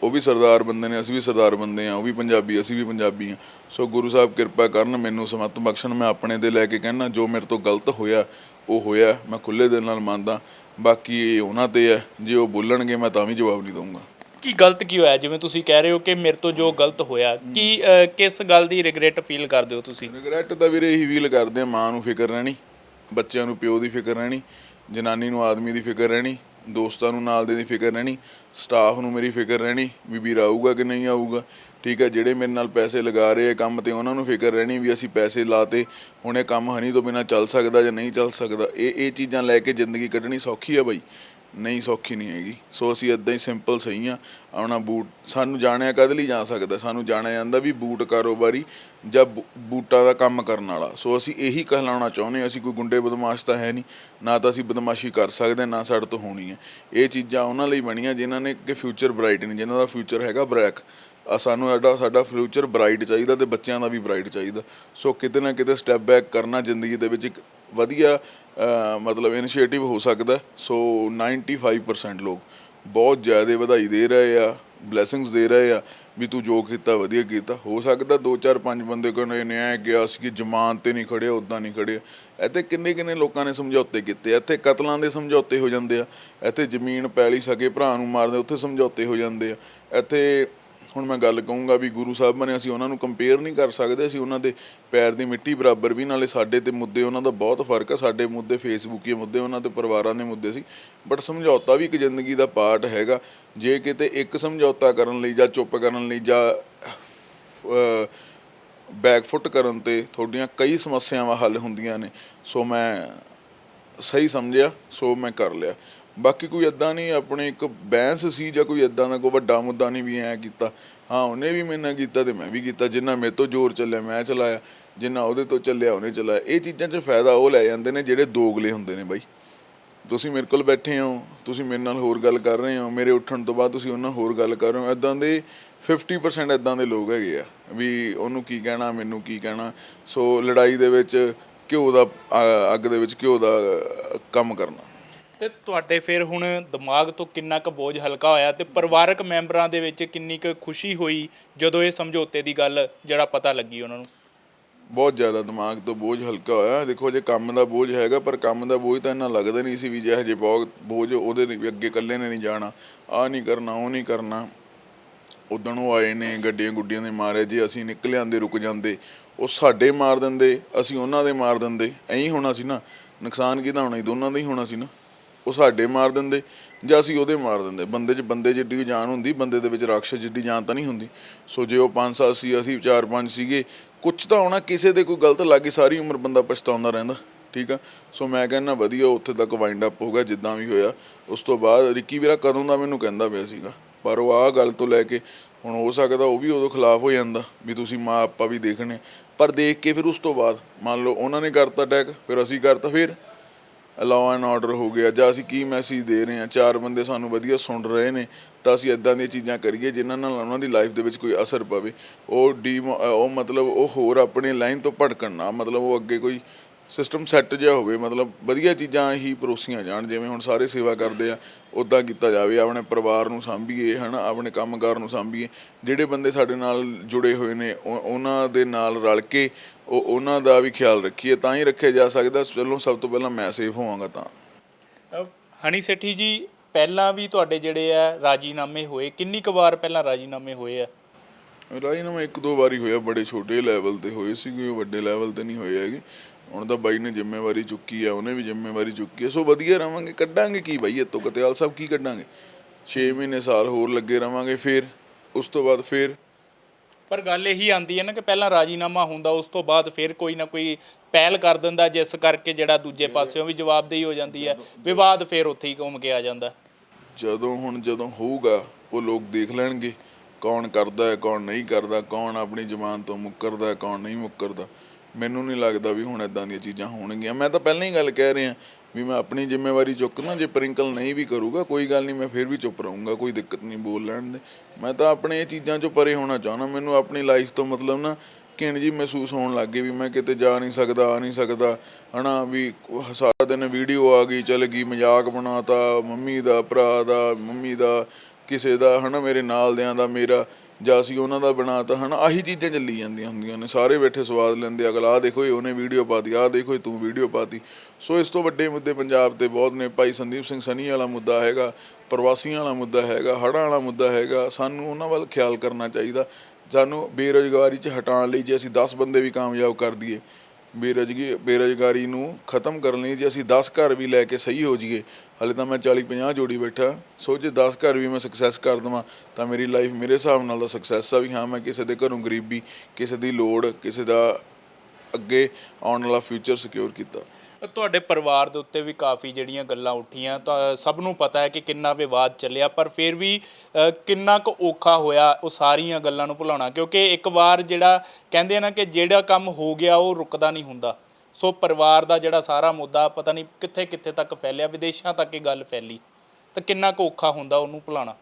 ਉਹ ਵੀ ਸਰਦਾਰ ਬੰਦੇ ਨੇ, ਅਸੀਂ ਵੀ ਸਰਦਾਰ ਬੰਦੇ ਆ ਉਹ ਵੀ ਪੰਜਾਬੀ, ਅਸੀਂ ਵੀ ਪੰਜਾਬੀ ਆ ਸੋ ਗੁਰੂ ਸਾਹਿਬ ਕਿਰਪਾ ਕਰਨ, ਮੈਨੂੰ ਸਮਤ ਬਖਸ਼ਣ, ਮੈਂ ਆਪਣੇ ਦੇ ਲੈ ਕੇ ਕਹਿਣਾ ਜੋ ਮੇਰੇ ਤੋਂ ਗਲਤ ਹੋਇਆ ਉਹ ਹੋਇਆ ਮੈਂ ਖੁੱਲੇ ਦਿਲ ਨਾਲ ਮੰਨਦਾ ਬਾਕੀ ਇਹ ਉਹਨਾਂ ਤੇ ਹੈ ਜੇ ਉਹ ਬੋਲਣਗੇ ਮੈਂ ਤਾਂ ਵੀ ਜਵਾਬ ਨਹੀਂ ਦਊਂਗਾ। ਕੀ ਗਲਤ ਕੀ ਹੋਇਆ? ਜਿਵੇਂ ਤੁਸੀਂ ਕਹਿ ਰਹੇ ਹੋ ਕਿ ਮੇਰੇ ਤੋਂ ਜੋ ਗਲਤ ਹੋਇਆ ਕੀ ਅ, ਕਿਸ ਗੱਲ ਦੀ ਰਿਗਰੈਟ ਫੀਲ ਕਰਦੇ ਹੋ ਤੁਸੀਂ? ਰਿਗਰੈਟ ਤਾਂ ਵੀਰੇ ਇਹੀ ਫੀਲ ਕਰਦੇ ਆ ਮਾਂ ਨੂੰ ਫਿਕਰ ਰਹਿਣੀ ਬੱਚਿਆਂ ਨੂੰ ਪਿਓ ਦੀ ਫਿਕਰ ਰਹਿਣੀ ਜਨਾਨੀ ਨੂੰ ਆਦਮੀ ਦੀ ਫਿਕਰ ਰਹਿਣੀ ਦੋਸਤਾਂ ਨੂੰ ਨਾਲ ਦੇ ਦੀ ਫਿਕਰ ਰਹਿਣੀ ਸਟਾਫ ਨੂੰ ਮੇਰੀ ਫਿਕਰ ਰਹਿਣੀ ਵੀ ਵੀਰ ਆਊਗਾ ਕਿ ਨਹੀਂ ਆਊਗਾ ਠੀਕ ਹੈ ਜਿਹੜੇ ਮੇਰੇ ਨਾਲ ਪੈਸੇ ਲਗਾ ਰਹੇ ਆ ਕੰਮ ਤੇ ਉਹਨਾਂ ਨੂੰ ਫਿਕਰ ਰਹਿਣੀ ਵੀ ਅਸੀਂ ਪੈਸੇ ਲਾਤੇ, ਹੁਣ ਇਹ ਕੰਮ ਹਨੀ ਤੋਂ ਬਿਨਾ ਚੱਲ ਸਕਦਾ ਜਾਂ ਨਹੀਂ ਚੱਲ ਸਕਦਾ। ਇਹ ਇਹ ਚੀਜ਼ਾਂ ਲੈ ਕੇ ਜ਼ਿੰਦਗੀ ਕੱਢਣੀ ਸੌਖੀ ਆ ਬਾਈ। ਨਹੀਂ ਸੌਖੀ ਨਹੀਂ ਹੈਗੀ। ਸੋ ਅਸੀਂ ਇਦਾਂ ਹੀ ਸਿੰਪਲ ਸਹੀ ਆ ਆਉਣਾ ਬੂਟ, ਸਾਨੂੰ ਜਾਣਿਆ ਕਦ ਲਈ ਜਾ ਸਕਦਾ, ਸਾਨੂੰ ਜਾਣਿਆ ਜਾਂਦਾ ਵੀ ਬੂਟ ਕਾਰੋਬਾਰੀ ਜਾਂ ਬੂ- ਬੂਟਾਂ ਦਾ ਕੰਮ ਕਰਨ ਵਾਲਾ। ਸੋ ਅਸੀਂ ਇਹੀ ਕਹਿਲਾਉਣਾ ਚਾਹੁੰਦੇ ਹਾਂ ਅਸੀਂ ਕੋਈ ਗੁੰਡੇ ਬਦਮਾਸ਼ ਤਾਂ ਹੈ ਨਹੀਂ, ਨਾ ਤਾਂ ਅਸੀਂ ਬਦਮਾਸ਼ੀ ਕਰ ਸਕਦੇ, ਨਾ ਸਾਡੇ ਤੋਂ ਹੋਣੀ ਹੈ। ਇਹ ਚੀਜ਼ਾਂ ਉਹਨਾਂ ਲਈ ਬਣੀਆਂ ਜਿਨ੍ਹਾਂ ਨੇ ਕਿ ਫਿਊਚਰ ਬ੍ਰਾਈਟ ਨਹੀਂ ਜਿਨ੍ਹਾਂ ਦਾ ਫਿਊਚਰ ਹੈਗਾ ਬ੍ਰੈਕ। ਸਾਨੂੰ ਸਾਡਾ ਸਾਡਾ ਫਿਊਚਰ ਬ੍ਰਾਈਟ ਚਾਹੀਦਾ ਤੇ ਬੱਚਿਆਂ ਦਾ ਵੀ ਬ੍ਰਾਈਟ ਚਾਹੀਦਾ। ਸੋ ਕਿਤੇ ਨਾ ਕਿਤੇ ਸਟੈਪ ਬੈਕ ਕਰਨਾ ਜ਼ਿੰਦਗੀ ਦੇ ਵਿੱਚ ਇੱਕ ਵਧੀਆ ਮਤਲਬ ਇਨੀਸ਼ੀਏਟਿਵ ਹੋ ਸਕਦਾ। ਹੈ। ਸੋ 95% ਲੋਕ ਬਹੁਤ ਜ਼ਿਆਦਾ ਵਧਾਈ ਦੇ ਰਹੇ ਆ ਬਲੇਸਿੰਗਸ ਦੇ ਰਹੇ ਆ ਵੀ ਤੂੰ ਜੋ ਕੀਤਾ ਵਧੀਆ ਕੀਤਾ। ਹੋ ਸਕਦਾ 2 4 5 ਬੰਦੇ ਕੋਨੇ ਨਿਆਂ ਗਿਆ ਸੀ ਕਿ ਜ਼ਮਾਨ ਤੇ ਨਹੀਂ ਖੜੇ ਉਦਾਂ ਨਹੀਂ ਖੜੇ। ਇੱਥੇ ਕਿੰਨੇ ਕਿੰਨੇ ਲੋਕਾਂ ਨੇ ਸਮਝੌਤੇ ਕੀਤੇ। ਇੱਥੇ ਕਤਲਾਂ ਦੇ ਸਮਝੌਤੇ ਹੋ ਜਾਂਦੇ ਆ। ਇੱਥੇ ਜ਼ਮੀਨ ਪੈਲੀ ਸਕੇ ਭਰਾ ਨੂੰ ਮਾਰਦੇ, ਉੱਥੇ ਸਮਝੌਤੇ ਹੋ ਜਾਂਦੇ ਆ। ਇੱਥੇ ਹੁਣ ਮੈਂ ਗੱਲ ਕਹੂੰਗਾ ਵੀ ਗੁਰੂ ਸਾਹਿਬ ਬਣੇ, ਅਸੀਂ ਉਹਨਾਂ ਨੂੰ ਕੰਪੇਅਰ ਨਹੀਂ ਕਰ ਸਕਦੇ, ਅਸੀਂ ਉਹਨਾਂ ਦੇ ਪੈਰ ਦੀ ਮਿੱਟੀ ਬਰਾਬਰ ਵੀ, ਨਾਲੇ ਸਾਡੇ ਤੇ ਮੁੱਦੇ, ਉਹਨਾਂ ਦਾ ਬਹੁਤ ਫ਼ਰਕ ਆ, ਸਾਡੇ ਮੁੱਦੇ ਫੇਸਬੁੱਕੀ ਮੁੱਦੇ, ਉਹਨਾਂ ਦੇ ਪਰਿਵਾਰਾਂ ਦੇ ਮੁੱਦੇ ਸੀ ਬਟ ਸਮਝੌਤਾ ਵੀ ਇੱਕ ਜ਼ਿੰਦਗੀ ਦਾ ਪਾਰਟ ਹੈਗਾ, ਜੇ ਕਿਤੇ ਇੱਕ ਸਮਝੌਤਾ ਕਰਨ ਲਈ ਜਾਂ ਚੁੱਪ ਕਰਨ ਲਈ ਜਾਂ ਬੈਕਫੁੱਟ ਕਰਨ ਤੇ ਤੁਹਾਡੀਆਂ ਕਈ ਸਮੱਸਿਆਵਾਂ ਹੱਲ ਹੁੰਦੀਆਂ ਨੇ, ਸੋ ਮੈਂ ਸਹੀ ਸਮਝਿਆ, ਸੋ ਮੈਂ ਕਰ ਲਿਆ। ਬਾਕੀ ਕੋਈ ਇਦਾਂ ਨਹੀਂ, ਆਪਣੇ ਇੱਕ ਬੈਂਸ ਸੀ ਜਾਂ ਕੋਈ ਇਦਾਂ ਦਾ ਕੋਈ ਵੱਡਾ ਮੁੱਦਾ ਨਹੀਂ ਵੀ ਐ ਕੀਤਾ। ਹਾਂ, ਉਹਨੇ ਵੀ ਮੇਰੇ ਨਾਲ ਕੀਤਾ ਤੇ ਮੈਂ ਵੀ ਕੀਤਾ, ਜਿੰਨਾ ਮੇਰੇ ਤੋਂ ਜ਼ੋਰ ਚੱਲਿਆ, ਮੈਂ ਚਲਾਇਆ, ਜਿੰਨਾ ਉਹਦੇ ਤੋਂ ਚੱਲਿਆ, ਉਹਨੇ ਚਲਾਇਆ। ਇਹ ਚੀਜ਼ਾਂ 'ਚ ਫਾਇਦਾ ਉਹ ਲੈ ਜਾਂਦੇ ਨੇ ਜਿਹੜੇ ਦੋਗਲੇ ਹੁੰਦੇ ਨੇ ਬਾਈ। ਤੁਸੀਂ ਮੇਰੇ ਕੋਲ ਬੈਠੇ ਹੋ, ਤੁਸੀਂ ਮੇਰੇ ਨਾਲ ਹੋਰ ਗੱਲ ਕਰ ਰਹੇ ਹੋ, ਮੇਰੇ ਉੱਠਣ ਤੋਂ ਬਾਅਦ ਤੁਸੀਂ ਉਹਨਾਂ ਹੋਰ ਗੱਲ ਕਰ ਰਹੇ ਹੋ ਇਦਾਂ ਦੇ 50% ਇਦਾਂ ਦੇ ਲੋਕ ਹੈਗੇ ਆ ਵੀ ਉਹਨੂੰ ਕੀ ਕਹਿਣਾ, ਮੈਨੂੰ ਕੀ ਕਹਿਣਾ। ਸੋ ਲੜਾਈ ਦੇ ਵਿੱਚ ਘਿਓ ਦਾ ਅੱਗ ਦੇ ਵਿੱਚ ਘਿਓ ਦਾ ਕੰਮ ਕਰਨਾ। ਤੇ ਤੁਹਾਡੇ ਫਿਰ ਹੁਣ ਦਿਮਾਗ ਤੋਂ ਕਿੰਨਾ ਕੁ ਬੋਝ ਹਲਕਾ ਹੋਇਆ ਤੇ ਪਰਿਵਾਰਕ ਮੈਂਬਰਾਂ ਦੇ ਵਿੱਚ ਕਿੰਨੀ ਕੁ ਖੁਸ਼ੀ ਹੋਈ ਜਦੋਂ ਇਹ ਸਮਝੌਤੇ ਦੀ ਗੱਲ ਜਿਹੜਾ ਪਤਾ ਲੱਗੀ ਉਹਨਾਂ ਨੂੰ? ਬਹੁਤ ਜ਼ਿਆਦਾ ਦਿਮਾਗ ਤੋਂ ਬੋਝ ਹਲਕਾ ਹੋਇਆ। ਦੇਖੋ, ਜੇ ਕੰਮ ਦਾ ਬੋਝ ਹੈਗਾ, ਪਰ ਕੰਮ ਦਾ ਬੋਝ ਤਾਂ ਇੰਨਾ ਲੱਗਦਾ ਨਹੀਂ ਸੀ ਵੀ ਜੇ ਹਜੇ ਬਹੁਤ ਬੋਝ ਉਹਦੇ ਲਈ ਵੀ ਅੱਗੇ ਇਕੱਲੇ ਨੇ ਨਹੀਂ ਜਾਣਾ। ਆ ਨਹੀਂ ਕਰਨਾ, ਉਹ ਨਹੀਂ ਕਰਨਾ। ਉਦਣ ਉਹ ਆਏ ਨੇ, ਗੱਡੀਆਂ ਗੁੱਡੀਆਂ ਦੇ ਮਾਰੇ, ਜੇ ਅਸੀਂ ਨਿਕਲ ਆਂਦੇ, ਰੁਕ ਜਾਂਦੇ, ਉਹ ਸਾਡੇ ਮਾਰ ਦਿੰਦੇ, ਅਸੀਂ ਉਹਨਾਂ ਦੇ ਮਾਰ ਦਿੰਦੇ। ਐਂ ਹੋਣਾ ਸੀ ਨਾ। ਨੁਕਸਾਨ ਕਿਹਦਾ ਹੋਣਾ ਸੀ? ਦੋਨਾਂ ਦਾ ਹੀ ਹੋਣਾ ਸੀ ਨਾ। ਉਹ ਸਾਡੇ ਮਾਰ ਦਿੰਦੇ ਜਾਂ ਅਸੀਂ ਉਹਦੇ ਮਾਰ ਦਿੰਦੇ। ਬੰਦੇ 'ਚ ਬੰਦੇ ਜਿੱਡੀ ਜਾਨ ਹੁੰਦੀ, ਬੰਦੇ ਦੇ ਵਿੱਚ ਰਾਖਸ਼ ਜਿੱਡੀ ਜਾਨ ਤਾਂ ਨਹੀਂ ਹੁੰਦੀ। ਸੋ ਜੇ ਉਹ 5 ਸਾਲ ਸੀ, ਅਸੀਂ 4-5 ਸੀਗੇ ਕੁਝ ਤਾਂ ਹੋਣਾ, ਕਿਸੇ ਦੇ ਕੋਈ ਗਲਤ ਲੱਗੀ, ਸਾਰੀ ਉਮਰ ਬੰਦਾ ਪਛਤਾਉਂਦਾ ਰਹਿੰਦਾ, ਠੀਕ ਆ? ਸੋ ਮੈਂ ਕਹਿੰਦਾ ਵਧੀਆ, ਉੱਥੇ ਤੱਕ ਵਾਈਂਡ ਅਪ ਹੋ ਗਿਆ, ਜਿੱਦਾਂ ਵੀ ਹੋਇਆ। ਉਸ ਤੋਂ ਬਾਅਦ ਰਿੱਕੀ ਵੀਰਾ ਕਦੋਂ ਦਾ ਮੈਨੂੰ ਕਹਿੰਦਾ ਪਿਆ ਸੀਗਾ। ਪਰ ਉਹ ਆਹ ਗੱਲ ਤੋਂ ਲੈ ਕੇ ਹੁਣ ਹੋ ਸਕਦਾ ਉਹ ਵੀ ਉਦੋਂ ਖਿਲਾਫ ਹੋ ਜਾਂਦਾ, ਵੀ ਤੁਸੀਂ ਮਾਂ, ਆਪਾਂ ਵੀ ਦੇਖਣੇ। ਪਰ ਦੇਖ ਕੇ ਫਿਰ ਉਸ ਤੋਂ ਬਾਅਦ, ਮੰਨ ਲਓ ਉਹਨਾਂ ਨੇ ਕਰਤਾ ਅਟੈਕ ਫਿਰ ਅਸੀਂ ਕਰਤਾ, ਫਿਰ ਅਲਾਉ ਐਂਡ ਆਰਡਰ ਹੋ ਗਿਆ ਜਾਂ ਅਸੀਂ ਕੀ ਮੈਸੇਜ ਦੇ ਰਹੇ ਹਾਂ? ਚਾਰ ਬੰਦੇ ਸਾਨੂੰ ਵਧੀਆ ਸੁਣ ਰਹੇ ਨੇ, ਤਾਂ ਅਸੀਂ ਇਦਾਂ ਦੀਆਂ ਚੀਜ਼ਾਂ ਕਰੀਏ ਜਿਨ੍ਹਾਂ ਨਾਲ ਉਹਨਾਂ ਦੀ ਲਾਈਫ ਦੇ ਵਿੱਚ ਕੋਈ ਅਸਰ ਪਵੇ। ਉਹ ਡੀ ਉਹ ਮਤਲਬ ਉਹ ਹੋਰ ਆਪਣੇ ਲਾਈਨ ਤੋਂ ਭਟਕਣ ਨਾ, ਮਤਲਬ ਉਹ ਅੱਗੇ ਕੋਈ ਸਿਸਟਮ ਸੈੱਟ ਜਿਹਾ ਹੋਵੇ ਮਤਲਬ ਵਧੀਆ ਚੀਜ਼ਾਂ ਹੀ ਪਰੋਸੀਆਂ ਜਾਣ ਜਿਵੇਂ ਹੁਣ ਸਾਰੇ ਸੇਵਾ ਕਰਦੇ ਆ ਉਦਾਂ ਕੀਤਾ ਜਾਵੇ ਆਪਣੇ ਪਰਿਵਾਰ ਨੂੰ ਸਾਂਭੀਏ ਹਨਾ ਆਪਣੇ ਕੰਮਕਾਰ ਨੂੰ ਸਾਂਭੀਏ ਜਿਹੜੇ ਬੰਦੇ ਸਾਡੇ ਨਾਲ ਜੁੜੇ ਹੋਏ ਨੇ ਉਹ- ਉਹਨਾਂ ਦੇ ਨਾਲ ਰਲ ਕੇ ਉਹ ਉਹਨਾਂ ਦਾ ਵੀ ਖਿਆਲ ਰੱਖੀਏ ਤਾਂ ਹੀ ਰੱਖਿਆ ਜਾ ਸਕਦਾ ਚਲੋ ਸਭ ਤੋਂ ਪਹਿਲਾਂ ਮੈਂ ਸੇਫ ਹੋਵਾਂਗਾ ਤਾਂ। ਹਨੀ ਸੇਠੀ ਜੀ ਪਹਿਲਾਂ ਵੀ ਤੁਹਾਡੇ ਜਿਹੜੇ ਆ ਰਾਜੀਨਾਮੇ ਹੋਏ ਕਿੰਨੀ ਕੁ ਵਾਰ ਪਹਿਲਾਂ ਰਾਜੀਨਾਮੇ ਹੋਏ ਆ? ਰਾਜੀਨਾਮਾ ਇੱਕ ਦੋ ਵਾਰੀ ਹੋਇਆ ਬੜੇ ਛੋਟੇ ਲੈਵਲ ਤੇ ਹੋਏ ਸੀ ਕੋਈ ਵੱਡੇ ਲੈਵਲ ਤੇ ਨਹੀਂ ਹੋਏ ਹੈਗੇ। ਹੁਣ ਤਾਂ ਬਾਈ ਨੇ ਜ਼ਿੰਮੇਵਾਰੀ ਚੁੱਕੀ ਹੈ ਉਹਨੇ ਵੀ ਜ਼ਿੰਮੇਵਾਰੀ ਚੁੱਕੀ ਹੈ ਸੋ ਵਧੀਆ ਰਵਾਂਗੇ ਕੱਢਾਂਗੇ ਕੀ ਬਾਈ? ਇਹ ਤੋਂ ਕਤਿਆਲ ਸਾਹਿਬ ਕੀ ਕੱਢਾਂਗੇ? 6 ਮਹੀਨੇ ਸਾਲ ਹੋਰ ਲੱਗੇ ਰਵਾਂਗੇ ਫਿਰ ਉਸ ਤੋਂ ਬਾਅਦ ਫਿਰ? ਪਰ ਗੱਲ ਇਹੀ ਆਂਦੀ ਹੈ ਨਾ ਕਿ ਪਹਿਲਾਂ ਰਾਜੀਨਾਮਾ ਹੁੰਦਾ ਉਸ ਤੋਂ ਬਾਅਦ ਫਿਰ ਕੋਈ ਨਾ ਕੋਈ ਪਹਿਲ ਕਰ ਦਿੰਦਾ ਜਿਸ ਕਰਕੇ ਜਿਹੜਾ ਦੂਜੇ ਪਾਸਿਓਂ ਵੀ ਜਵਾਬਦੇਹੀ ਹੋ ਜਾਂਦੀ ਹੈ। ਵਿਵਾਦ ਫਿਰ ਉੱਥੇ ਹੀ ਘੁੰਮ ਕੇ ਆ ਜਾਂਦਾ। ਜਦੋਂ ਹੁਣ ਜਦੋਂ ਹੋਊਗਾ ਉਹ ਲੋਕ ਦੇਖ ਲੈਣਗੇ ਕੌਣ ਕਰਦਾ ਹੈ ਕੌਣ ਨਹੀਂ ਕਰਦਾ ਕੌਣ ਆਪਣੀ ਜ਼ਬਾਨ ਤੋਂ ਮੁੱਕਰਦਾ ਕੌਣ ਨਹੀਂ ਮੁੱਕਰਦਾ। ਮੈਨੂੰ ਨਹੀਂ ਲੱਗਦਾ ਵੀ ਹੁਣ ਇਦਾਂ ਦੀਆਂ ਚੀਜ਼ਾਂ ਹੋਣਗੀਆਂ। ਮੈਂ ਤਾਂ ਪਹਿਲਾਂ ਹੀ ਗੱਲ ਕਹਿ ਰਿਹਾ ਵੀ ਮੈਂ ਆਪਣੀ ਜ਼ਿੰਮੇਵਾਰੀ ਚੁੱਕਣਾ ਜੇ ਪ੍ਰਿੰਕਲ ਨਹੀਂ ਵੀ ਕਰੂਗਾ, ਕੋਈ ਗੱਲ ਨਹੀਂ, ਮੈਂ ਫਿਰ ਵੀ ਚੁੱਪ ਰਹੂੰਗਾ, ਕੋਈ ਦਿੱਕਤ ਨਹੀਂ ਬੋਲ ਲੈਣ ਦੇ। ਮੈਂ ਤਾਂ ਆਪਣੇ ਇਹ ਚੀਜ਼ਾਂ 'ਚੋਂ ਪਰੇ ਹੋਣਾ ਚਾਹੁੰਦਾ। ਮੈਨੂੰ ਆਪਣੀ ਲਾਈਫ ਤੋਂ ਮਤਲਬ ਨਾ ਘਿਣ ਜੀ ਮਹਿਸੂਸ ਹੋਣ ਲੱਗ ਗਈ ਵੀ ਮੈਂ ਕਿਤੇ ਜਾ ਨਹੀਂ ਸਕਦਾ, ਆ ਨਹੀਂ ਸਕਦਾ। ਹਨਾ ਵੀ ਸਾਰਾ ਦਿਨ ਵੀਡੀਓ ਆ ਗਈ, ਚੱਲ ਗਈ, ਮਜ਼ਾਕ ਬਣਾਤਾ, ਮੰਮੀ ਦਾ, ਭਰਾ ਦਾ, ਮੰਮੀ ਦਾ, ਕਿਸੇ ਦਾ, ਹਨਾ ਮੇਰੇ ਨਾਲ ਦਿਆਂ ਦਾ, ਮੇਰਾ। ਜਾਂ ਅਸੀਂ ਉਹਨਾਂ ਦਾ ਬਣਾਤਾ ਹਨਾ, ਆਹੀ ਚੀਜ਼ਾਂ ਚੱਲੀ ਜਾਂਦੀਆਂ ਹੁੰਦੀਆਂ ਨੇ। ਸਾਰੇ ਬੈਠੇ ਸਵਾਦ ਲੈਂਦੇ, ਅਗਲਾ ਆਹ ਦੇਖੋ, ਇਹ ਉਹਨੇ ਵੀਡੀਓ ਪਾਤੀ, ਆਹ ਦੇਖੋ, ਇਹ ਤੂੰ ਵੀਡੀਓ ਪਾਤੀ। ਸੋ ਇਸ ਤੋਂ ਵੱਡੇ ਮੁੱਦੇ ਪੰਜਾਬ ਤੇ ਬਹੁਤ ਨੇ। ਭਾਈ ਸੰਦੀਪ ਸਿੰਘ ਸਨੀ ਵਾਲਾ ਮੁੱਦਾ ਹੈਗਾ, ਪ੍ਰਵਾਸੀਆਂ ਵਾਲਾ ਮੁੱਦਾ ਹੈਗਾ, ਹੜ੍ਹਾਂ ਵਾਲਾ ਮੁੱਦਾ ਹੈਗਾ। ਸਾਨੂੰ ਉਹਨਾਂ ਵੱਲ ਖਿਆਲ ਕਰਨਾ ਚਾਹੀਦਾ। ਸਾਨੂੰ ਬੇਰੁਜ਼ਗਾਰੀ 'ਚ ਹਟਾਉਣ ਲਈ ਜੇ ਅਸੀਂ 10 ਬੰਦੇ ਵੀ ਕਾਮਯਾਬ ਕਰ ਦਈਏ, ਬੇਰੁਜ਼ਗੀ, ਬੇਰੁਜ਼ਗਾਰੀ ਨੂੰ ਖਤਮ ਕਰਨ ਲਈ ਜੇ ਅਸੀਂ 10 ਘਰ ਵੀ ਲੈ ਕੇ ਸਹੀ ਹੋ ਜਾਈਏ ਹਲੇ ਤਾਂ ਮੈਂ 40 50 ਜੋੜੀ ਬੈਠਾ ਸੋ ਜੇ 10 ਘਰ ਵੀ ਮੈਂ ਸਕਸੈਸ ਕਰ ਦਵਾਂ, ਤਾਂ ਮੇਰੀ ਲਾਈਫ ਮੇਰੇ ਹਿਸਾਬ ਨਾਲ ਤਾਂ ਸਕਸੈਸ ਆ ਵੀ ਹਾਂ, ਮੈਂ ਕਿਸੇ ਦੇ ਘਰੋਂ ਗਰੀਬੀ, ਕਿਸੇ ਦੀ ਲੋੜ, ਕਿਸੇ ਦਾ ਅੱਗੇ ਆਉਣ ਵਾਲਾ ਫਿਊਚਰ ਸਿਕਿਉਰ ਕੀਤਾ। ਤੁਹਾਡੇ ਪਰਿਵਾਰ ਦੇ ਉੱਤੇ ਵੀ ਕਾਫੀ ਜਿਹੜੀਆਂ ਗੱਲਾਂ ਉੱਠੀਆਂ, ਤਾਂ ਸਭ ਨੂੰ ਪਤਾ ਹੈ ਕਿ ਕਿੰਨਾ ਵਿਵਾਦ ਚੱਲਿਆ, ਪਰ ਫਿਰ ਵੀ ਕਿੰਨਾ ਕੁ ਔਖਾ ਹੋਇਆ ਉਹ ਸਾਰੀਆਂ ਗੱਲਾਂ ਨੂੰ ਭੁਲਾਉਣਾ, ਕਿਉਂਕਿ ਇੱਕ ਵਾਰ ਜਿਹੜਾ ਕਹਿੰਦੇ ਆ ਨਾ ਕਿ ਜਿਹੜਾ ਕੰਮ ਹੋ ਗਿਆ ਉਹ ਰੁਕਦਾ ਨਹੀਂ ਹੁੰਦਾ। ਸੋ ਪਰਿਵਾਰ ਦਾ ਜਿਹੜਾ ਸਾਰਾ ਮੁੱਦਾ ਪਤਾ ਨਹੀਂ ਕਿੱਥੇ ਕਿੱਥੇ ਤੱਕ ਫੈਲਿਆ, ਵਿਦੇਸ਼ਾਂ ਤੱਕ ਇਹ ਗੱਲ ਫੈਲੀ। ਤਾਂ ਕਿੰਨਾ ਕੁ ਔਖਾ ਹੁੰਦਾ ਉਹਨੂੰ ਭੁਲਾਉਣਾ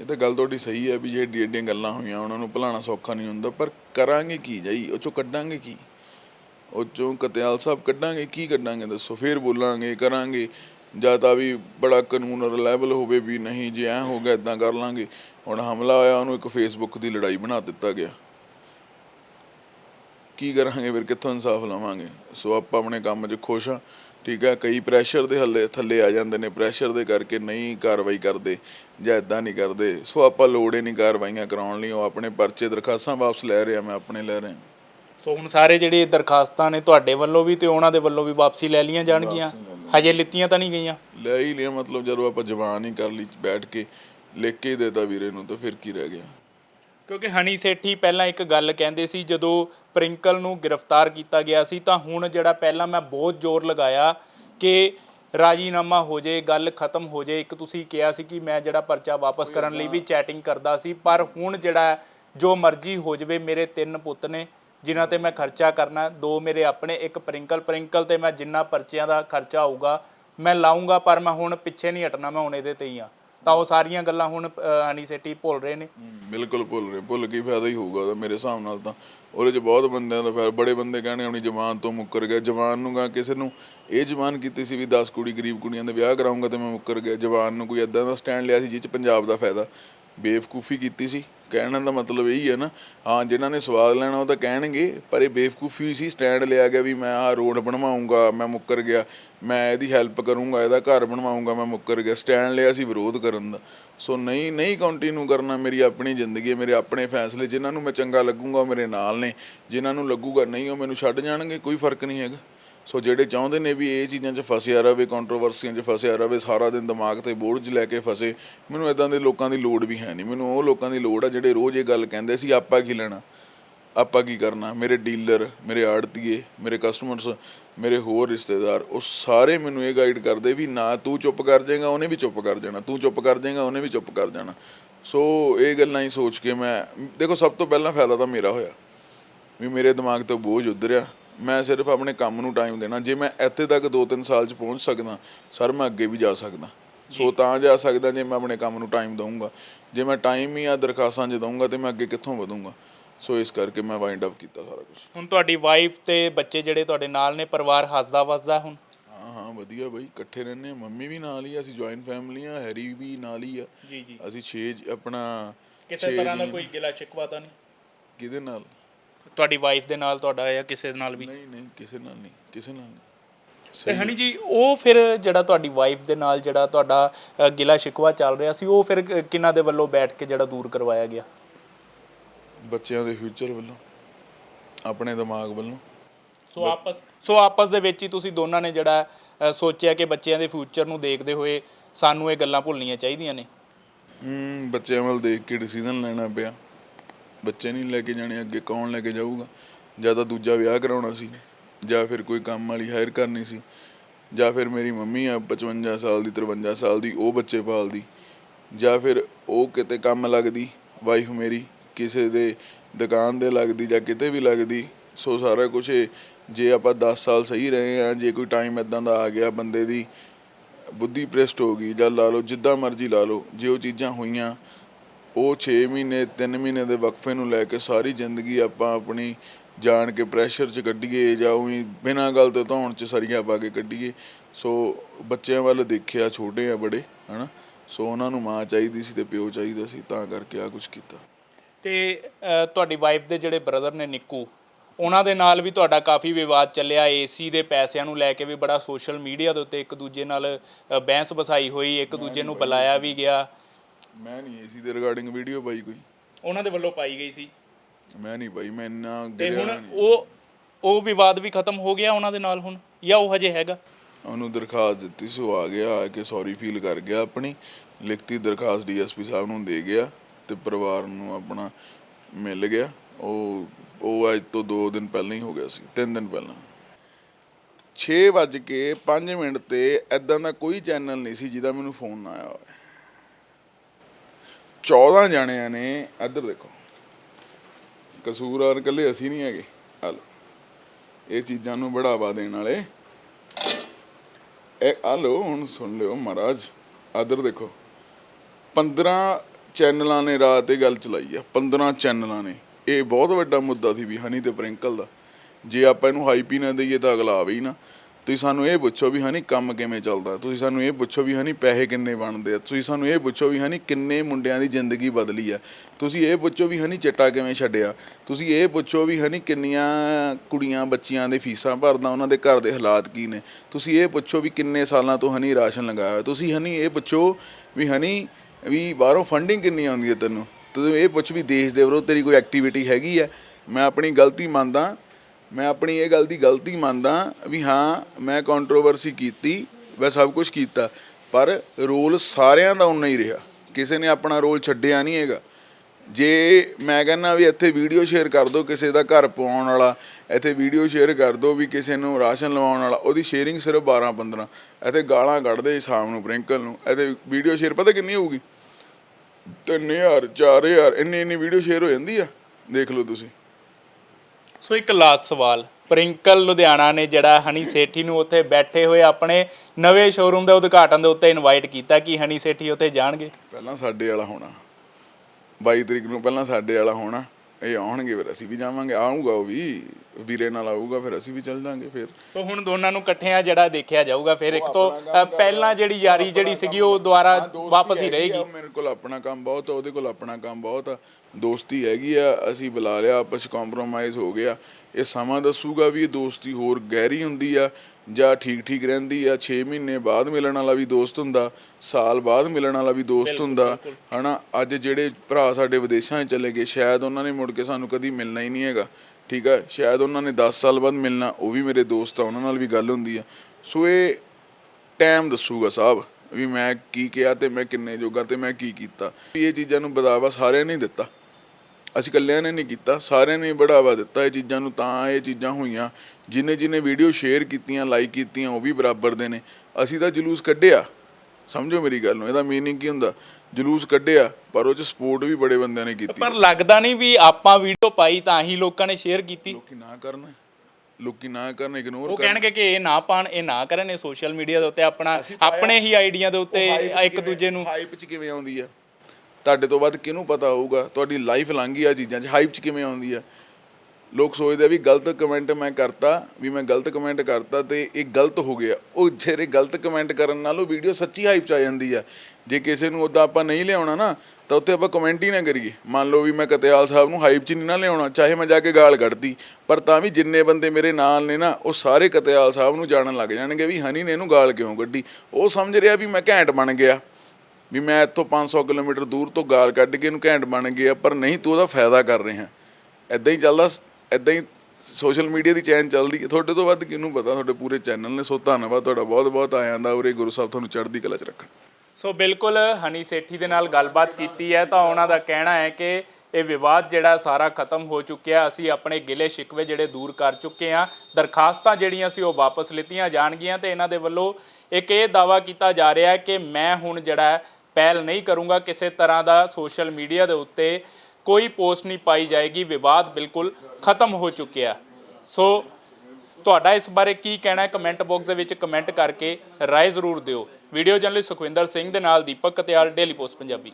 ਇਹ ਤਾਂ ਗੱਲ ਤੁਹਾਡੀ ਸਹੀ ਹੈ ਵੀ ਜੇ ਏਡੀਆਂ ਏਡੀਆਂ ਗੱਲਾਂ ਹੋਈਆਂ, ਉਹਨਾਂ ਨੂੰ ਭੁਲਾਉਣਾ ਸੌਖਾ ਨਹੀਂ ਹੁੰਦਾ, ਪਰ ਕਰਾਂਗੇ ਕੀ ਜਾਈ? ਉਹ ਚੋਂ ਕੱਢਾਂਗੇ ਕੀ? ਉਹ ਚੋਂ ਕਤਿਆਲ ਸਾਹਿਬ ਕੱਢਾਂਗੇ, ਕੀ ਕੱਢਾਂਗੇ ਦੱਸੋ? ਫੇਰ ਬੋਲਾਂਗੇ, ਕਰਾਂਗੇ। ਜਾਂ ਤਾਂ ਵੀ ਬੜਾ ਕਾਨੂੰਨ ਰਿਲਾਇਬਲ ਹੋਵੇ ਵੀ ਨਹੀਂ, ਜੇ ਐ ਹੋ ਗਿਆ ਇਦਾਂ ਕਰ ਲਾਂਗੇ। ਹੁਣ ਹਮਲਾ ਹੋਇਆ, ਉਹਨੂੰ ਇੱਕ ਫੇਸਬੁੱਕ ਦੀ ਲੜਾਈ ਬਣਾ ਦਿੱਤਾ ਗਿਆ। ਕੀ ਕਰਾਂਗੇ ਫਿਰ? ਕਿੱਥੋਂ ਇਨਸਾਫ ਲਵਾਂਗੇ? ਸੋ ਆਪਾਂ ਆਪਣੇ ਕੰਮ 'ਚ ਖੁਸ਼ ਆ ਠੀਕ ਹੈ ਕਈ ਪ੍ਰੈਸ਼ਰ ਦੇ ਹੱਲੇ ਥੱਲੇ ਆ ਜਾਂਦੇ ਨੇ। ਪ੍ਰੈਸ਼ਰ ਦੇ ਕਰਕੇ ਨਹੀਂ ਕਾਰਵਾਈ ਕਰਦੇ ਜਾਂ ਇਦਾਂ ਨਹੀਂ ਕਰਦੇ। ਸੋ ਆਪਾਂ ਲੋੜ ਹੀ ਨਹੀਂ ਕਾਰਵਾਈਆਂ ਕਰਾਉਣ ਲਈ। ਉਹ ਆਪਣੇ ਪਰਚੇ ਦਰਖਾਸਤਾਂ ਵਾਪਸ ਲੈ ਰਿਹਾ ਮੈਂ ਆਪਣੇ ਲੈ ਰਿਹਾ। ਸੋ ਹੁਣ ਸਾਰੇ ਜਿਹੜੇ ਦਰਖਾਸਤਾਂ ਨੇ ਤੁਹਾਡੇ ਵੱਲੋਂ ਵੀ ਤੇ ਉਹਨਾਂ ਦੇ ਵੱਲੋਂ ਵੀ ਵਾਪਸੀ ਲੈ ਲਈਆਂ ਜਾਣਗੀਆਂ? ਹਜੇ ਲਿੱਤੀਆਂ ਤਾਂ ਨਹੀਂ ਗਈਆਂ? ਲੈ ਹੀ ਲਿਆ ਮਤਲਬ ਜਦੋਂ ਆਪਾਂ ਜਵਾਨ ਹੀ ਕਰ ਲਈ ਬੈਠ ਕੇ ਲਿਖ ਕੇ ਦੇਤਾ ਵੀਰੇ ਨੂੰ ਤਾਂ ਫਿਰ ਕੀ ਰਹਿ ਗਿਆ? ਕਿਉਂਕਿ ਹਨੀ ਸੇਠੀ ਪਹਿਲਾਂ ਇੱਕ ਗੱਲ ਕਹਿੰਦੇ ਸੀ, ਜਦੋਂ ਪ੍ਰਿੰਕਲ ਨੂੰ ਗ੍ਰਿਫਤਾਰ ਕੀਤਾ ਗਿਆ ਸੀ, ਤਾਂ ਹੁਣ ਜਿਹੜਾ ਪਹਿਲਾਂ ਮੈਂ ਬਹੁਤ ਜ਼ੋਰ ਲਗਾਇਆ ਕਿ ਰਾਜੀਨਾਮਾ ਹੋ ਜੇ ਗੱਲ ਖਤਮ ਹੋ ਜੇ ਇੱਕ ਤੁਸੀਂ ਕਿਹਾ ਸੀ ਕਿ ਮੈਂ ਜਿਹੜਾ ਪਰਚਾ ਵਾਪਸ ਕਰਨ ਲਈ ਵੀ ਚੈਟਿੰਗ ਕਰਦਾ ਸੀ, ਪਰ ਹੁਣ ਜਿਹੜਾ ਜੋ ਮਰਜ਼ੀ ਹੋ ਜਵੇ, ਮੇਰੇ ਤਿੰਨ ਪੁੱਤ ਨੇ, ਜਿਨ੍ਹਾਂ ਤੇ ਮੈਂ ਖਰਚਾ ਕਰਨਾ, ਦੋ ਮੇਰੇ ਆਪਣੇ, ਇੱਕ ਪ੍ਰਿੰਕਲ। ਪ੍ਰਿੰਕਲ ਤੇ ਮੈਂ ਜਿੰਨਾ ਪਰਚਿਆਂ ਦਾ ਖਰਚਾ ਹੋਊਗਾ ਮੈਂ ਲਾਉਂਗਾ ਪਰ ਮੈਂ ਹੁਣ ਪਿੱਛੇ ਨਹੀਂ ਹਟਣਾ, ਮੈਂ ਹੁਣ ਇਹਦੇ ਤੇ ਹੀ ਆ ਤਾਂ ਉਹ ਸਾਰੀਆਂ ਗੱਲਾਂ ਹੁਣ ਹਨੀ ਸੇਠੀ ਭੁੱਲ ਰਹੇ ਨੇ। ਬਿਲਕੁਲ ਭੁੱਲ ਰਹੇ, ਭੁੱਲ ਕੇ ਫਾਇਦਾ ਹੀ ਹੋਊਗਾ ਉਹਦਾ ਮੇਰੇ ਹਿਸਾਬ ਨਾਲ ਤਾਂ। ਉਹਦੇ 'ਚ ਬਹੁਤ ਬੰਦਿਆਂ ਦਾ ਫਾਇਦਾ, ਬੜੇ ਬੰਦੇ ਕਹਿਣੇ ਆਪਣੀ ਜਵਾਨ ਤੋਂ ਮੁੱਕਰ ਗਿਆ। ਜਵਾਨ ਨੂੰ ਗਾ ਕਿਸੇ ਨੂੰ ਇਹ ਜਵਾਨ ਕੀਤੀ ਸੀ ਵੀ 10 ਕੁੜੀ ਗਰੀਬ ਕੁੜੀਆਂ ਦੇ ਵਿਆਹ ਕਰਾਉਂਗਾ ਤੇ ਮੈਂ ਮੁੱਕਰ ਗਿਆ। ਜਵਾਨ ਨੂੰ ਕੋਈ ਐਦਾਂ ਦਾ ਸਟੈਂਡ ਲਿਆ ਸੀ ਜਿਹ 'ਚ ਪੰਜਾਬ ਦਾ ਫਾਇਦਾ। ਬੇਵਕੂਫੀ ਕੀਤੀ ਸੀ। ਕਹਿਣ ਦਾ ਮਤਲਬ ਇਹੀ ਹੈ ਨਾ, ਹਾਂ, ਜਿਨ੍ਹਾਂ ਨੇ ਸਵਾਦ ਲੈਣਾ ਉਹ ਤਾਂ ਕਹਿਣਗੇ, ਪਰ ਇਹ ਬੇਵਕੂਫੀ ਸੀ, ਸਟੈਂਡ ਲਿਆ ਗਿਆ ਵੀ ਮੈਂ ਆਹ ਰੋਡ ਬਣਵਾਉਂਗਾ, ਮੈਂ ਮੁੱਕਰ ਗਿਆ, ਮੈਂ ਇਹਦੀ ਹੈਲਪ ਕਰੂੰਗਾ, ਇਹਦਾ ਘਰ ਬਣਵਾਉਂਗਾ, ਮੈਂ ਮੁੱਕਰ ਗਿਆ, ਸਟੈਂਡ ਲਿਆ ਸੀ ਵਿਰੋਧ ਕਰਨ ਦਾ। ਸੋ ਨਹੀਂ ਨਹੀਂ ਕੰਟੀਨਿਊ ਕਰਨਾ ਮੇਰੀ ਆਪਣੀ ਜ਼ਿੰਦਗੀ ਮੇਰੇ ਆਪਣੇ ਫੈਸਲੇ, ਜਿਨ੍ਹਾਂ ਨੂੰ ਮੈਂ ਚੰਗਾ ਲੱਗੂਗਾ ਉਹ ਮੇਰੇ ਨਾਲ ਨੇ, ਜਿਨ੍ਹਾਂ ਨੂੰ ਲੱਗੂਗਾ ਨਹੀਂ ਉਹ ਮੈਨੂੰ ਛੱਡ ਜਾਣਗੇ, ਕੋਈ ਫ਼ਰਕ ਨਹੀਂ ਹੈਗਾ। ਸੋ ਜਿਹੜੇ ਚਾਹੁੰਦੇ ਨੇ ਵੀ ਇਹ ਚੀਜ਼ਾਂ 'ਚ ਫਸਿਆ ਰਹੇ ਕੰਟਰੋਵਰਸੀਆਂ 'ਚ ਫਸਿਆ ਰਹੇ ਸਾਰਾ ਦਿਨ ਦਿਮਾਗ ਤੇ ਬੋਝ ਲੈ ਕੇ ਫਸੇ, ਮੈਨੂੰ ਇਦਾਂ ਦੇ ਲੋਕਾਂ ਦੀ ਲੋੜ ਵੀ ਹੈ ਨਹੀਂ। ਮੈਨੂੰ ਉਹ ਲੋਕਾਂ ਦੀ ਲੋੜ ਆ ਜਿਹੜੇ ਰੋਜ਼ ਇਹ ਗੱਲ ਕਹਿੰਦੇ ਸੀ, ਆਪਾਂ ਕੀ ਲੈਣਾ? ਆਪਾਂ ਕੀ ਕਰਨਾ? ਮੇਰੇ ਡੀਲਰ ਮੇਰੇ ਆੜਤੀਏ, ਮੇਰੇ ਕਸਟਮਰਸ ਮੇਰੇ ਹੋਰ ਰਿਸ਼ਤੇਦਾਰ, ਉਹ ਸਾਰੇ ਮੈਨੂੰ ਇਹ ਗਾਈਡ ਕਰਦੇ ਵੀ ਨਾ ਤੂੰ ਚੁੱਪ ਕਰ ਜਾਏਗਾ, ਉਹਨੇ ਵੀ ਚੁੱਪ ਕਰ ਜਾਣਾ। ਤੂੰ ਚੁੱਪ ਕਰ ਜਾਏਗਾ, ਉਹਨੇ ਵੀ ਚੁੱਪ ਕਰ ਜਾਣਾ। ਸੋ ਇਹ ਗੱਲਾਂ ਹੀ ਸੋਚ ਕੇ ਮੈਂ, ਦੇਖੋ ਸਭ ਤੋਂ ਪਹਿਲਾਂ ਫਾਇਦਾ ਤਾਂ ਮੇਰਾ ਹੋਇਆ। ਵੀ ਮੇਰੇ ਦਿਮਾਗ ਤੋਂ ਬੋਝ ਉਤਰਿਆ ਮੈਂ ਸਿਰਫ ਆਪਣੇ ਕੰਮ ਨੂੰ ਟਾਈਮ ਦੇਣਾ ਜੇ ਮੈਂ ਇੱਥੇ ਤੱਕ 2-3 ਸਾਲ 'ਚ ਪਹੁੰਚ ਸਕਦਾ ਸਰ ਮੈਂ ਅੱਗੇ ਵੀ ਜਾ ਸਕਦਾ। ਸੋ ਤਾਂ ਜਾ ਸਕਦਾ ਜੇ ਮੈਂ ਆਪਣੇ ਕੰਮ ਨੂੰ ਟਾਈਮ ਦਊਂਗਾ। ਜੇ ਮੈਂ ਟਾਈਮ ਹੀ ਆ ਦਰਖਾਸਤਾਂ 'ਚ ਦਊਂਗਾ ਤੇ ਮੈਂ ਅੱਗੇ ਕਿੱਥੋਂ ਵਧੂੰਗਾ। ਸੋ ਇਸ ਕਰਕੇ ਮੈਂ ਵਾਈਂਡ ਅਪ ਕੀਤਾ ਸਾਰਾ ਕੁਝ ਹੁਣ ਤੁਹਾਡੀ ਵਾਈਫ ਤੇ ਬੱਚੇ ਜਿਹੜੇ ਤੁਹਾਡੇ ਨਾਲ ਨੇ ਪਰਿਵਾਰ ਹੱਸਦਾ ਵਸਦਾ ਹੁਣ? ਹਾਂ ਹਾਂ ਵਧੀਆ ਬਾਈ ਇਕੱਠੇ ਰਹਿੰਦੇ ਆ ਮੰਮੀ ਵੀ ਨਾਲ ਹੀ ਆ ਅਸੀਂ ਜੁਆਇੰਟ ਫੈਮਿਲੀ ਆ ਹੈਰੀ ਵੀ ਨਾਲ ਹੀ ਆ। ਜੀ ਜੀ। ਅਸੀਂ 6 ਆਪਣਾ ਕਿਸੇ ਛੇ ਤਰ੍ਹਾਂ ਦਾ ਜੀਅ ਕੋਈ ਗਿਲਾ ਸ਼ਿਕਵਾ ਤਾਂ ਨਹੀਂ? ਕਿਹਦੇ ਨਾਲ? ਤੁਹਾਡੀ ਵਾਈਫ ਦੇ ਨਾਲ ਤੁਹਾਡਾ ਜਾਂ ਕਿਸੇ ਦੇ ਨਾਲ ਵੀ? ਨਹੀਂ ਨਹੀਂ ਕਿਸੇ ਨਾਲ ਨਹੀਂ ਕਿਸੇ ਨਾਲ ਨਹੀਂ। ਤੇ ਹਨੀ ਜੀ ਉਹ ਫਿਰ ਜਿਹੜਾ ਤੁਹਾਡੀ ਵਾਈਫ ਦੇ ਨਾਲ ਜਿਹੜਾ ਤੁਹਾਡਾ ਅ, ਗਿਲਾ ਸ਼ਿਕਵਾ ਚੱਲ ਰਿਹਾ ਸੀ ਉਹ ਫਿਰ ਕ- ਕਿਹਨਾਂ ਦੇ ਵੱਲੋਂ ਬੈਠ ਕੇ ਜਿਹੜਾ ਦੂਰ ਕਰਵਾਇਆ ਗਿਆ? ਬੱਚਿਆਂ ਦੇ ਫਿਊਚਰ ਵੱਲੋਂ ਆਪਣੇ ਦਿਮਾਗ ਵੱਲੋਂ। ਸੋ ਆਪਸ ਸੋ ਆਪਸ ਦੇ ਵਿੱਚ ਹੀ ਤੁਸੀਂ ਦੋਨਾਂ ਨੇ ਜਿਹੜਾ ਅ, ਸੋਚਿਆ ਕਿ ਬੱਚਿਆਂ ਦੇ ਫਿਊਚਰ ਨੂੰ ਦੇਖਦੇ ਹੋਏ ਸਾਨੂੰ ਇਹ ਗੱਲਾਂ ਭੁੱਲਣੀਆਂ ਚਾਹੀਦੀਆਂ ਨੇ? ਹੂੰ ਬੱਚਿਆਂ ਵੱਲ ਦੇਖ ਕੇ ਡਿਸੀਜਨ ਲੈਣਾ ਪਿਆ। ਬੱਚੇ ਨਹੀਂ ਲੈ ਕੇ ਜਾਣੇ, ਅੱਗੇ ਕੌਣ ਲੈ ਕੇ ਜਾਊਗਾ? ਜਾਂ ਤਾਂ ਦੂਜਾ ਵਿਆਹ ਕਰਾਉਣਾ ਸੀ, ਜਾਂ ਫਿਰ ਕੋਈ ਕੰਮ ਵਾਲੀ ਹਾਇਰ ਕਰਨੀ ਸੀ, ਜਾਂ ਫਿਰ ਮੇਰੀ ਮੰਮੀ ਆ 55 ਸਾਲ ਦੀ 53 ਸਾਲ ਦੀ, ਉਹ ਬੱਚੇ ਪਾਲਦੀ, ਜਾਂ ਫਿਰ ਉਹ ਕਿਤੇ ਕੰਮ ਲੱਗਦੀ ਵਾਈਫ ਮੇਰੀ ਕਿਸੇ ਦੇ ਦੁਕਾਨ ਦੇ ਲੱਗਦੀ ਜਾਂ ਕਿਤੇ ਵੀ ਲੱਗਦੀ, ਸੋ ਸਾਰਾ ਕੁਝ ਜੇ ਆਪਾਂ 10 ਸਾਲ ਸਹੀ ਰਹੇ ਆ, ਜੇ ਕੋਈ ਟਾਈਮ ਇਦਾਂ ਦਾ ਆ ਗਿਆ ਬੰਦੇ ਦੀ, ਬੁੱਧੀ ਭ੍ਰਿਸ਼ਟ ਹੋ ਗਈ ਜਾਂ ਲਾ ਲਓ, ਜਿੱਦਾਂ ਮਰਜ਼ੀ ਲਾ ਲਓ, ਜੇ ਉਹ ਚੀਜ਼ਾਂ ਹੋਈਆਂ ਉਹ 6 ਮਹੀਨੇ 3 ਮਹੀਨੇ ਦੇ ਵਕਫੇ ਨੂੰ ਲੈ ਕੇ ਸਾਰੀ ਜ਼ਿੰਦਗੀ ਆਪਾਂ ਆਪਣੀ ਜਾਣ ਕੇ ਪ੍ਰੈਸ਼ਰ 'ਚ ਕੱਢੀਏ ਜਾਂ ਉਹੀ ਬਿਨਾਂ ਗੱਲ ਤੋਂ ਧੌਣ 'ਚ ਸਰੀਆਂ ਪਾ ਕੇ ਕੱਢੀਏ। ਸੋ ਬੱਚਿਆਂ ਵੱਲ ਦੇਖਿਆ, ਛੋਟੇ ਆ ਬੜੇ, ਹਨਾ? ਸੋ ਉਹਨਾਂ ਨੂੰ ਮਾਂ ਚਾਹੀਦੀ ਸੀ ਤੇ ਪਿਓ ਚਾਹੀਦਾ ਸੀ, ਤਾਂ ਕਰਕੇ ਆ ਕੁਝ ਕੀਤਾ। ਤੇ ਤੁਹਾਡੀ ਵਾਈਫ ਦੇ ਜਿਹੜੇ ਬ੍ਰਦਰ ਨੇ ਨਿੱਕੂ, ਉਹਨਾਂ ਦੇ ਨਾਲ ਵੀ ਤੁਹਾਡਾ ਕਾਫੀ ਵਿਵਾਦ ਚੱਲਿਆ। ਏਸੀ ਦੇ ਪੈਸਿਆਂ ਨੂੰ ਲੈ ਕੇ ਵੀ ਬੜਾ ਸੋਸ਼ਲ ਮੀਡੀਆ ਦੇ ਉੱਤੇ ਇੱਕ ਦੂਜੇ ਨਾਲ ਬਹਿਸ ਬਸਾਈ ਹੋਈ, ਇੱਕ ਦੂਜੇ ਨੂੰ ਬੁਲਾਇਆ ਵੀ ਗਿਆ। ਮੈਂ ਨਹੀਂ ਏਸੀ ਦੇ ਰਿਗਾਰਡਿੰਗ ਵੀਡੀਓ ਪਾਈ ਕੋਈ। ਉਹਨਾਂ ਦੇ ਵੱਲੋਂ ਪਾਈ ਗਈ ਸੀ। ਮੈਂ ਨਹੀਂ ਪਾਈ ਮੈਂ ਇੰਨਾ ਤੇ ਗਿਰਿਆ ਹੁਣ ਨਹੀਂ। ਉਹ ਉਹ ਵਿਵਾਦ ਵੀ ਖਤਮ ਹੋ ਗਿਆ ਉਹਨਾਂ ਦੇ ਨਾਲ ਹੁਣ ਜਾਂ ਉਹ ਹਜੇ ਹੈਗਾ? ਉਹਨੂੰ ਦਰਖਾਸਤ ਦਿੱਤੀ ਸੀ ਉਹ ਆ ਗਿਆ ਆ ਕੇ ਸੌਰੀ ਫੀਲ ਕਰ ਗਿਆ ਆਪਣੀ। ਲਿਖਤੀ ਦਰਖਾਸਤ ਡੀਐਸਪੀ ਸਾਹਿਬ ਨੂੰ ਦੇ ਗਿਆ ਤੇ ਪਰਿਵਾਰ ਨੂੰ ਆਪਣਾ ਮਿਲ ਗਿਆ। ਉਹ ਉਹ ਅੱਜ ਤੋਂ 2 ਦਿਨ ਪਹਿਲਾਂ ਹੀ ਹੋ ਗਿਆ ਸੀ 3 ਦਿਨ ਪਹਿਲਾਂ। 6 ਵੱਜ ਕੇ 5 ਮਿੰਟ ਤੇ ਐਦਾਂ ਦਾ ਕੋਈ ਚੈਨਲ ਨਹੀਂ ਸੀ ਜਿਹਦਾ ਮੈਨੂੰ ਫੋਨ ਨਾ ਆਇਆ ਹੋਵੇ। 14 ਜਾਣਿਆਂ ਨੇ ਇੱਧਰ ਦੇਖੋ। ਕਸੂਰਵਾਰ ਇਕੱਲੇ ਅਸੀਂ ਨਹੀਂ ਹੈਗੇ। ਆ ਲਓ। ਇਹ ਚੀਜ਼ਾਂ ਨੂੰ ਬੜਾਵਾ ਦੇਣ ਵਾਲੇ। ਇਹ ਆ ਲਓ, ਹੁਣ ਸੁਣ ਲਿਓ ਮਹਾਰਾਜ। ਆਦਰ ਦੇਖੋ। 15 ਚੈਨਲਾਂ ਨੇ ਰਾਤ ਇਹ ਗੱਲ ਚਲਾਈ ਆ। 15 ਚੈਨਲਾਂ ਨੇ। ਇਹ ਬਹੁਤ ਵੱਡਾ ਮੁੱਦਾ ਸੀ ਵੀ ਹਨੀ ਤੇ ਪ੍ਰਿੰਕਲ ਦਾ। ਜੇ ਆਪਾਂ ਇਹਨੂੰ ਹਾਈਪੀ ਨਾ ਦਈਏ ਤਾਂ ਅਗਲਾ ਆਵੇ ਹੀ ਨਾ। ਤੁਸੀਂ ਸਾਨੂੰ ਇਹ ਪੁੱਛੋ ਵੀ ਹਨੀ ਕੰਮ ਕਿਵੇਂ ਚੱਲਦਾ? ਤੁਸੀਂ ਸਾਨੂੰ ਇਹ ਪੁੱਛੋ ਵੀ ਹਨੀ ਪੈਸੇ ਕਿੰਨੇ ਬਣਦੇ ਆ? ਤੁਸੀਂ ਸਾਨੂੰ ਇਹ ਪੁੱਛੋ ਵੀ ਹਨੀ ਕਿੰਨੇ ਮੁੰਡਿਆਂ ਦੀ ਜ਼ਿੰਦਗੀ ਬਦਲੀ ਆ? ਤੁਸੀਂ ਇਹ ਪੁੱਛੋ ਵੀ ਹਨੀ ਚਿੱਟਾ ਕਿਵੇਂ ਛੱਡਿਆ? ਤੁਸੀਂ ਇਹ ਪੁੱਛੋ ਵੀ ਹਨੀ ਕਿੰਨੀਆਂ ਕੁੜੀਆਂ ਬੱਚੀਆਂ ਦੇ ਫੀਸਾਂ ਭਰਦਾ, ਉਹਨਾਂ ਦੇ ਘਰ ਦੇ ਹਾਲਾਤ ਕੀ ਨੇ? ਤੁਸੀਂ ਇਹ ਪੁੱਛੋ ਵੀ ਕਿੰਨੇ ਸਾਲਾਂ ਤੋਂ ਹਨੀ ਰਾਸ਼ਨ ਲਗਾਇਆ ਤੁਸੀਂ ਹਨੀ ਇਹ ਪੁੱਛੋ ਵੀ ਹਨੀ ਵੀ ਬਾਹਰੋਂ ਫੰਡਿੰਗ ਕਿੰਨੀ ਆਉਂਦੀ ਹੈ ਤੈਨੂੰ? ਤੂੰ ਇਹ ਪੁੱਛ ਵੀ ਦੇਸ਼ ਦੇ ਵਿਰੁੱਧ ਤੇਰੀ ਕੋਈ ਐਕਟੀਵਿਟੀ ਹੈਗੀ ਹੈ ਮੈਂ ਆਪਣੀ ਗਲਤੀ ਮੰਨਦਾ ਮੈਂ ਆਪਣੀ ਇਹ ਗੱਲ ਦੀ ਗਲਤੀ ਮੰਨਦਾ ਵੀ ਹਾਂ, ਮੈਂ ਕੰਟਰੋਵਰਸੀ ਕੀਤੀ, ਮੈਂ ਸਭ ਕੁਝ ਕੀਤਾ, ਪਰ ਰੋਲ ਸਾਰਿਆਂ ਦਾ ਉਨਾ ਹੀ ਰਿਹਾ। ਕਿਸੇ ਨੇ ਆਪਣਾ ਰੋਲ ਛੱਡਿਆ ਨਹੀਂ ਹੈਗਾ। ਜੇ ਮੈਂ ਕਹਿੰਦਾ ਵੀ ਇੱਥੇ ਵੀਡੀਓ ਸ਼ੇਅਰ ਕਰ ਦਿਓ ਕਿਸੇ ਦਾ ਘਰ ਪਵਾਉਣ ਵਾਲਾ, ਇੱਥੇ ਵੀਡੀਓ ਸ਼ੇਅਰ ਕਰ ਦਿਓ ਵੀ ਕਿਸੇ ਨੂੰ ਰਾਸ਼ਨ ਲਵਾਉਣ ਵਾਲਾ, ਉਹਦੀ ਸ਼ੇਅਰਿੰਗ ਸਿਰਫ 12 15 ਇੱਥੇ ਗਾਲਾਂ ਕੱਢਦੇ ਸ਼ਾਮ ਨੂੰ ਪ੍ਰਿੰਕਲ ਨੂੰ, ਇੱਥੇ ਵੀਡੀਓ ਸ਼ੇਅਰ ਪਤਾ ਕਿੰਨੀ ਹੋਊਗੀ? 3000 4000 ਇੰਨੀ ਇੰਨੀ ਵੀਡੀਓ ਸ਼ੇਅਰ ਹੋ ਜਾਂਦੀ ਆ। ਦੇਖ ਲਓ ਤੁਸੀਂ। ਸੋ ਇੱਕ ਲਾਸਟ ਸਵਾਲ ਪ੍ਰਿੰਕਲ ਲੁਧਿਆਣਾ ਨੇ ਜਿਹੜਾ ਹਨੀ ਸੇਠੀ ਨੂੰ ਉੱਥੇ ਬੈਠੇ ਹੋਏ ਆਪਣੇ ਨਵੇਂ ਸ਼ੋਰੂਮ ਦੇ ਉਦਘਾਟਨ ਦੇ ਉੱਤੇ ਇਨਵਾਈਟ ਕੀਤਾ ਕਿ ਹਨੀ ਸੇਠੀ ਉੱਥੇ ਜਾਣਗੇ? ਪਹਿਲਾਂ ਸਾਡੇ ਵਾਲਾ ਹੋਣਾ। 22 ਤਰੀਕ ਨੂੰ ਪਹਿਲਾਂ ਸਾਡੇ ਵਾਲਾ ਹੋਣਾ ਇਹ ਆਉਣਗੇ ਫਿਰ ਅਸੀਂ ਵੀ ਜਾਵਾਂਗੇ ਆਊਗਾ ਉਹ ਵੀ ਵੀਰੇ ਨਾਲ ਆਊਗਾ ਫਿਰ ਅਸੀਂ ਵੀ ਚੱਲ ਜਾਾਂਗੇ ਫਿਰ। ਸੋ ਹੁਣ ਦੋਨਾਂ ਨੂੰ ਇਕੱਠਿਆਂ ਜਿਹੜਾ ਦੇਖਿਆ ਜਾਊਗਾ ਫਿਰ ਇੱਕ ਤੋਂ ਪਹਿਲਾਂ ਜਿਹੜੀ ਯਾਰੀ ਜਿਹੜੀ ਸੀਗੀ ਉਹ ਦੁਬਾਰਾ ਵਾਪਸ ਹੀ ਰਹੇਗੀ। ਮੇਰੇ ਕੋਲ ਆਪਣਾ ਕੰਮ ਬਹੁਤ ਆ ਉਹਦੇ ਕੋਲ ਆਪਣਾ ਕੰਮ ਬਹੁਤ ਆ। ਦੋਸਤੀ ਹੈਗੀ ਆ ਅਸੀਂ ਬੁਲਾ ਲਿਆ ਆਪਸ ਕੰਪਰੋਮਾਈਜ਼ ਹੋ ਗਿਆ। ਇਹ ਸਮਾਂ ਦੱਸੂਗਾ ਵੀ ਇਹ ਦੋਸਤੀ ਹੋਰ ਗਹਿਰੀ ਹੁੰਦੀ ਆ ਜਾਂ ਠੀਕ ਠੀਕ ਰਹਿੰਦੀ ਆ। 6 ਮਹੀਨੇ ਬਾਅਦ ਮਿਲਣ ਵਾਲਾ ਵੀ ਦੋਸਤ ਹੁੰਦਾ ਸਾਲ ਬਾਅਦ ਮਿਲਣ ਵਾਲਾ ਵੀ ਦੋਸਤ ਹੁੰਦਾ। ਹਨਾ ਅੱਜ ਜਿਹੜੇ ਭਰਾ ਸਾਡੇ ਵਿਦੇਸ਼ਾਂ 'ਚ ਚਲੇ ਗਏ ਸ਼ਾਇਦ ਉਹਨਾਂ ਨੇ ਮੁੜ ਕੇ ਸਾਨੂੰ ਕਦੀ ਮਿਲਣਾ ਹੀ ਨਹੀਂ ਹੈਗਾ। ਠੀਕ ਆ ਸ਼ਾਇਦ ਉਹਨਾਂ ਨੇ 10 ਸਾਲ ਬਾਅਦ ਮਿਲਣਾ ਉਹ ਵੀ ਮੇਰੇ ਦੋਸਤ ਆ ਉਹਨਾਂ ਨਾਲ ਵੀ ਗੱਲ ਹੁੰਦੀ ਆ। ਸੋ ਇਹ ਟਾਈਮ ਦੱਸੂਗਾ ਸਾਹਿਬ ਵੀ ਮੈਂ ਕੀ ਕਿਹਾ ਤੇ ਮੈਂ ਕਿੰਨੇ ਜੋਗਾ ਤੇ ਮੈਂ ਕੀ ਕੀਤਾ। ਵੀ ਇਹ ਚੀਜ਼ਾਂ ਨੂੰ ਬਦਾਵਾ ਸਾਰਿਆਂ ਨੇ ਦਿੱਤਾ। ਅਸੀਂ ਇਕੱਲਿਆਂ ਨੇ ਨਹੀਂ ਕੀਤਾ ਸਾਰਿਆਂ ਨੇ ਬੜਾਵਾ ਦਿੱਤਾ ਇਹ ਚੀਜ਼ਾਂ ਨੂੰ ਤਾਂ ਇਹ ਚੀਜ਼ਾਂ ਹੋਈਆਂ। ਜਿਨੇ ਜਿਨੇ ਵੀਡੀਓ ਸ਼ੇਅਰ ਕੀਤੀਆਂ ਲਾਈਕ ਕੀਤੀਆਂ ਉਹ ਵੀ ਬਰਾਬਰ ਦੇ ਨੇ। ਅਸੀਂ ਤਾਂ ਜਲੂਸ ਕੱਢਿਆ। ਸਮਝੋ ਮੇਰੀ ਗੱਲ ਨੂੰ ਇਹਦਾ ਮੀਨਿੰਗ ਕੀ ਹੁੰਦਾ? ਜਲੂਸ ਕੱਢਿਆ ਪਰ ਉਹ ਚ ਸਪੋਰਟ ਵੀ ਬੜੇ ਬੰਦਿਆਂ ਨੇ ਕੀਤੀ। ਪਰ ਲੱਗਦਾ ਨਹੀਂ ਵੀ ਆਪਾਂ ਵੀਡੀਓ ਪਾਈ ਤਾਂ ਹੀ ਲੋਕਾਂ ਨੇ ਸ਼ੇਅਰ ਕੀਤੀ। ਲੋਕੀ ਨਾ ਕਰਨ। ਲੋਕੀ ਨਾ ਕਰਨ ਇਗਨੋਰ ਉਹ ਕਹਿਣਗੇ ਕਿ ਇਹ ਨਾ ਪਾਣ ਇਹ ਨਾ ਕਰਨ ਇਹ ਸੋਸ਼ਲ ਮੀਡੀਆ ਦੇ ਉੱਤੇ ਆਪਣਾ ਆਪਣੇ ਹੀ ਆਈਡੀਆਂ ਦੇ ਉੱਤੇ ਇੱਕ ਦੂਜੇ ਨੂੰ ਹਾਈਪ ਚ ਕਿਵੇਂ ਆਉਂਦੀ ਆ? ਤੁਹਾਡੇ ਤੋਂ ਵੱਧ ਕਿਹਨੂੰ ਪਤਾ ਹੋਊਗਾ? ਤੁਹਾਡੀ ਲਾਈਫ ਲੰਘੀ ਆ ਚੀਜ਼ਾਂ ਚ ਹਾਈਪ ਚ ਕਿਵੇਂ ਆਉਂਦੀ ਆ? ਲੋਕ ਸੋਚਦੇ ਆ ਵੀ ਗਲਤ ਕਮੈਂਟ ਮੈਂ ਕਰਤਾ, ਵੀ ਮੈਂ ਗਲਤ ਕਮੈਂਟ ਕਰਤਾ ਤੇ ਇਹ ਗਲਤ ਹੋ ਗਿਆ। ਉਹ ਜਿਹੜੇ ਗਲਤ ਕਮੈਂਟ ਕਰਨ ਨਾਲ ਉਹ ਵੀਡੀਓ ਸੱਚੀ ਹਾਈਪ ਚ ਆ ਜਾਂਦੀ ਆ। ਜੇ ਕਿਸੇ ਨੂੰ ਉਦਾਂ ਆਪਾਂ ਨਹੀਂ ਲਿਆਉਣਾ ਨਾ, ਤਾਂ ਉੱਥੇ ਆਪਾਂ ਕਮੈਂਟ ਹੀ ਨਾ ਕਰੀਏ। ਮੰਨ ਲਓ ਵੀ ਮੈਂ ਕਤਿਆਲ ਸਾਹਿਬ ਨੂੰ ਹਾਈਪ ਚ ਨਹੀਂ ਨਾ ਲਿਆਉਣਾ, ਚਾਹੇ ਮੈਂ ਜਾ ਕੇ ਗਾਲ ਕੱਢਦੀ, ਪਰ ਤਾਂ ਵੀ ਜਿੰਨੇ ਬੰਦੇ ਮੇਰੇ ਨਾਲ ਨੇ ਨਾ, ਉਹ ਸਾਰੇ ਕਤਿਆਲ ਸਾਹਿਬ ਨੂੰ ਜਾਣਨ ਲੱਗ ਜਾਣਗੇ ਵੀ ਹਨੀ ਨੇ ਇਹਨੂੰ ਗਾਲ ਕਿਉਂ ਕੱਢੀ? ਉਹ ਸਮਝ ਰਿਹਾ ਵੀ ਮੈਂ ਘੈਂਟ ਬਣ ਗਿਆ। ਵੀ ਮੈਂ ਇੱਥੋਂ 500 ਕਿਲੋਮੀਟਰ ਦੂਰ ਤੋਂ ਗਾਲ ਕੱਢ ਕੇ ਇਹਨੂੰ ਘੈਂਟ ਬਣ ਗਿਆ, ਪਰ ਨਹੀਂ, ਤੂੰ ਉਹਦਾ ਫਾਇਦਾ ਕਰ ਰਿਹਾ। ਐਦਾਂ ਹੀ ਚੱਲਦਾ ਐਦਾਂ ਹੀ ਸੋਸ਼ਲ ਮੀਡੀਆ ਦੀ ਚੈਨ ਚੱਲਦੀ ਹੈ। ਤੁਹਾਡੇ ਤੋਂ ਵੱਧ ਕਿਹਨੂੰ ਪਤਾ? ਤੁਹਾਡੇ ਪੂਰੇ ਚੈਨਲ ਨੇ। ਸੋ ਧੰਨਵਾਦ ਤੁਹਾਡਾ, ਬਹੁਤ ਬਹੁਤ ਆਇਆਂ ਦਾ ਉਰੇ ਗੁਰੂ ਸਾਹਿਬ ਤੁਹਾਨੂੰ ਚੜ੍ਹਦੀ ਕਲਾ ਚ ਰੱਖਣ। ਸੋ ਬਿਲਕੁਲ ਹਨੀ ਸੇਠੀ ਦੇ ਨਾਲ ਗੱਲਬਾਤ ਕੀਤੀ ਹੈ ਤਾਂ ਉਹਨਾਂ ਦਾ ਕਹਿਣਾ ਹੈ ਕਿ ਇਹ ਵਿਵਾਦ ਜਿਹੜਾ ਸਾਰਾ ਖਤਮ ਹੋ ਚੁੱਕਿਆ, ਅਸੀਂ ਆਪਣੇ ਗਿਲੇ ਸ਼ਿਕਵੇ ਜਿਹੜੇ ਦੂਰ ਕਰ ਚੁੱਕੇ ਹਾਂ। ਦਰਖਾਸਤਾਂ ਜਿਹੜੀਆਂ ਸੀ ਉਹ ਵਾਪਸ ਲਿੱਤੀਆਂ ਜਾਣਗੀਆਂ ਤੇ ਇਹਨਾਂ ਦੇ ਵੱਲੋਂ ਇੱਕ ਇਹ ਦਾਵਾ ਕੀਤਾ ਜਾ ਰਿਹਾ ਹੈ ਕਿ ਮੈਂ ਹੁਣ ਜਿਹੜਾ ਪਹਿਲ ਨਹੀਂ ਕਰੂੰਗਾ। ਕਿਸੇ ਤਰ੍ਹਾਂ ਦਾ ਸੋਸ਼ਲ ਮੀਡੀਆ ਦੇ ਉੱਤੇ ਕੋਈ ਪੋਸਟ ਨਹੀਂ ਪਾਈ ਜਾਏਗੀ। ਵਿਵਾਦ ਬਿਲਕੁਲ ਖਤਮ ਹੋ ਚੁੱਕਿਆ। ਸੋ ਤੁਹਾਡਾ ਇਸ ਬਾਰੇ ਕੀ ਕਹਿਣਾ ਹੈ? ਕਮੈਂਟ ਬਾਕਸ ਦੇ ਵਿੱਚ ਕਮੈਂਟ ਕਰਕੇ ਰਾਏ ਜ਼ਰੂਰ ਦਿਓ। ਵੀਡੀਓ ਜਰਨਲਿਸਟ ਸੁਖਵਿੰਦਰ ਸਿੰਘ ਦੇ ਨਾਲ ਦੀਪਕ ਕਤਿਆਲ, ਡੇਲੀ ਪੋਸਟ ਪੰਜਾਬੀ।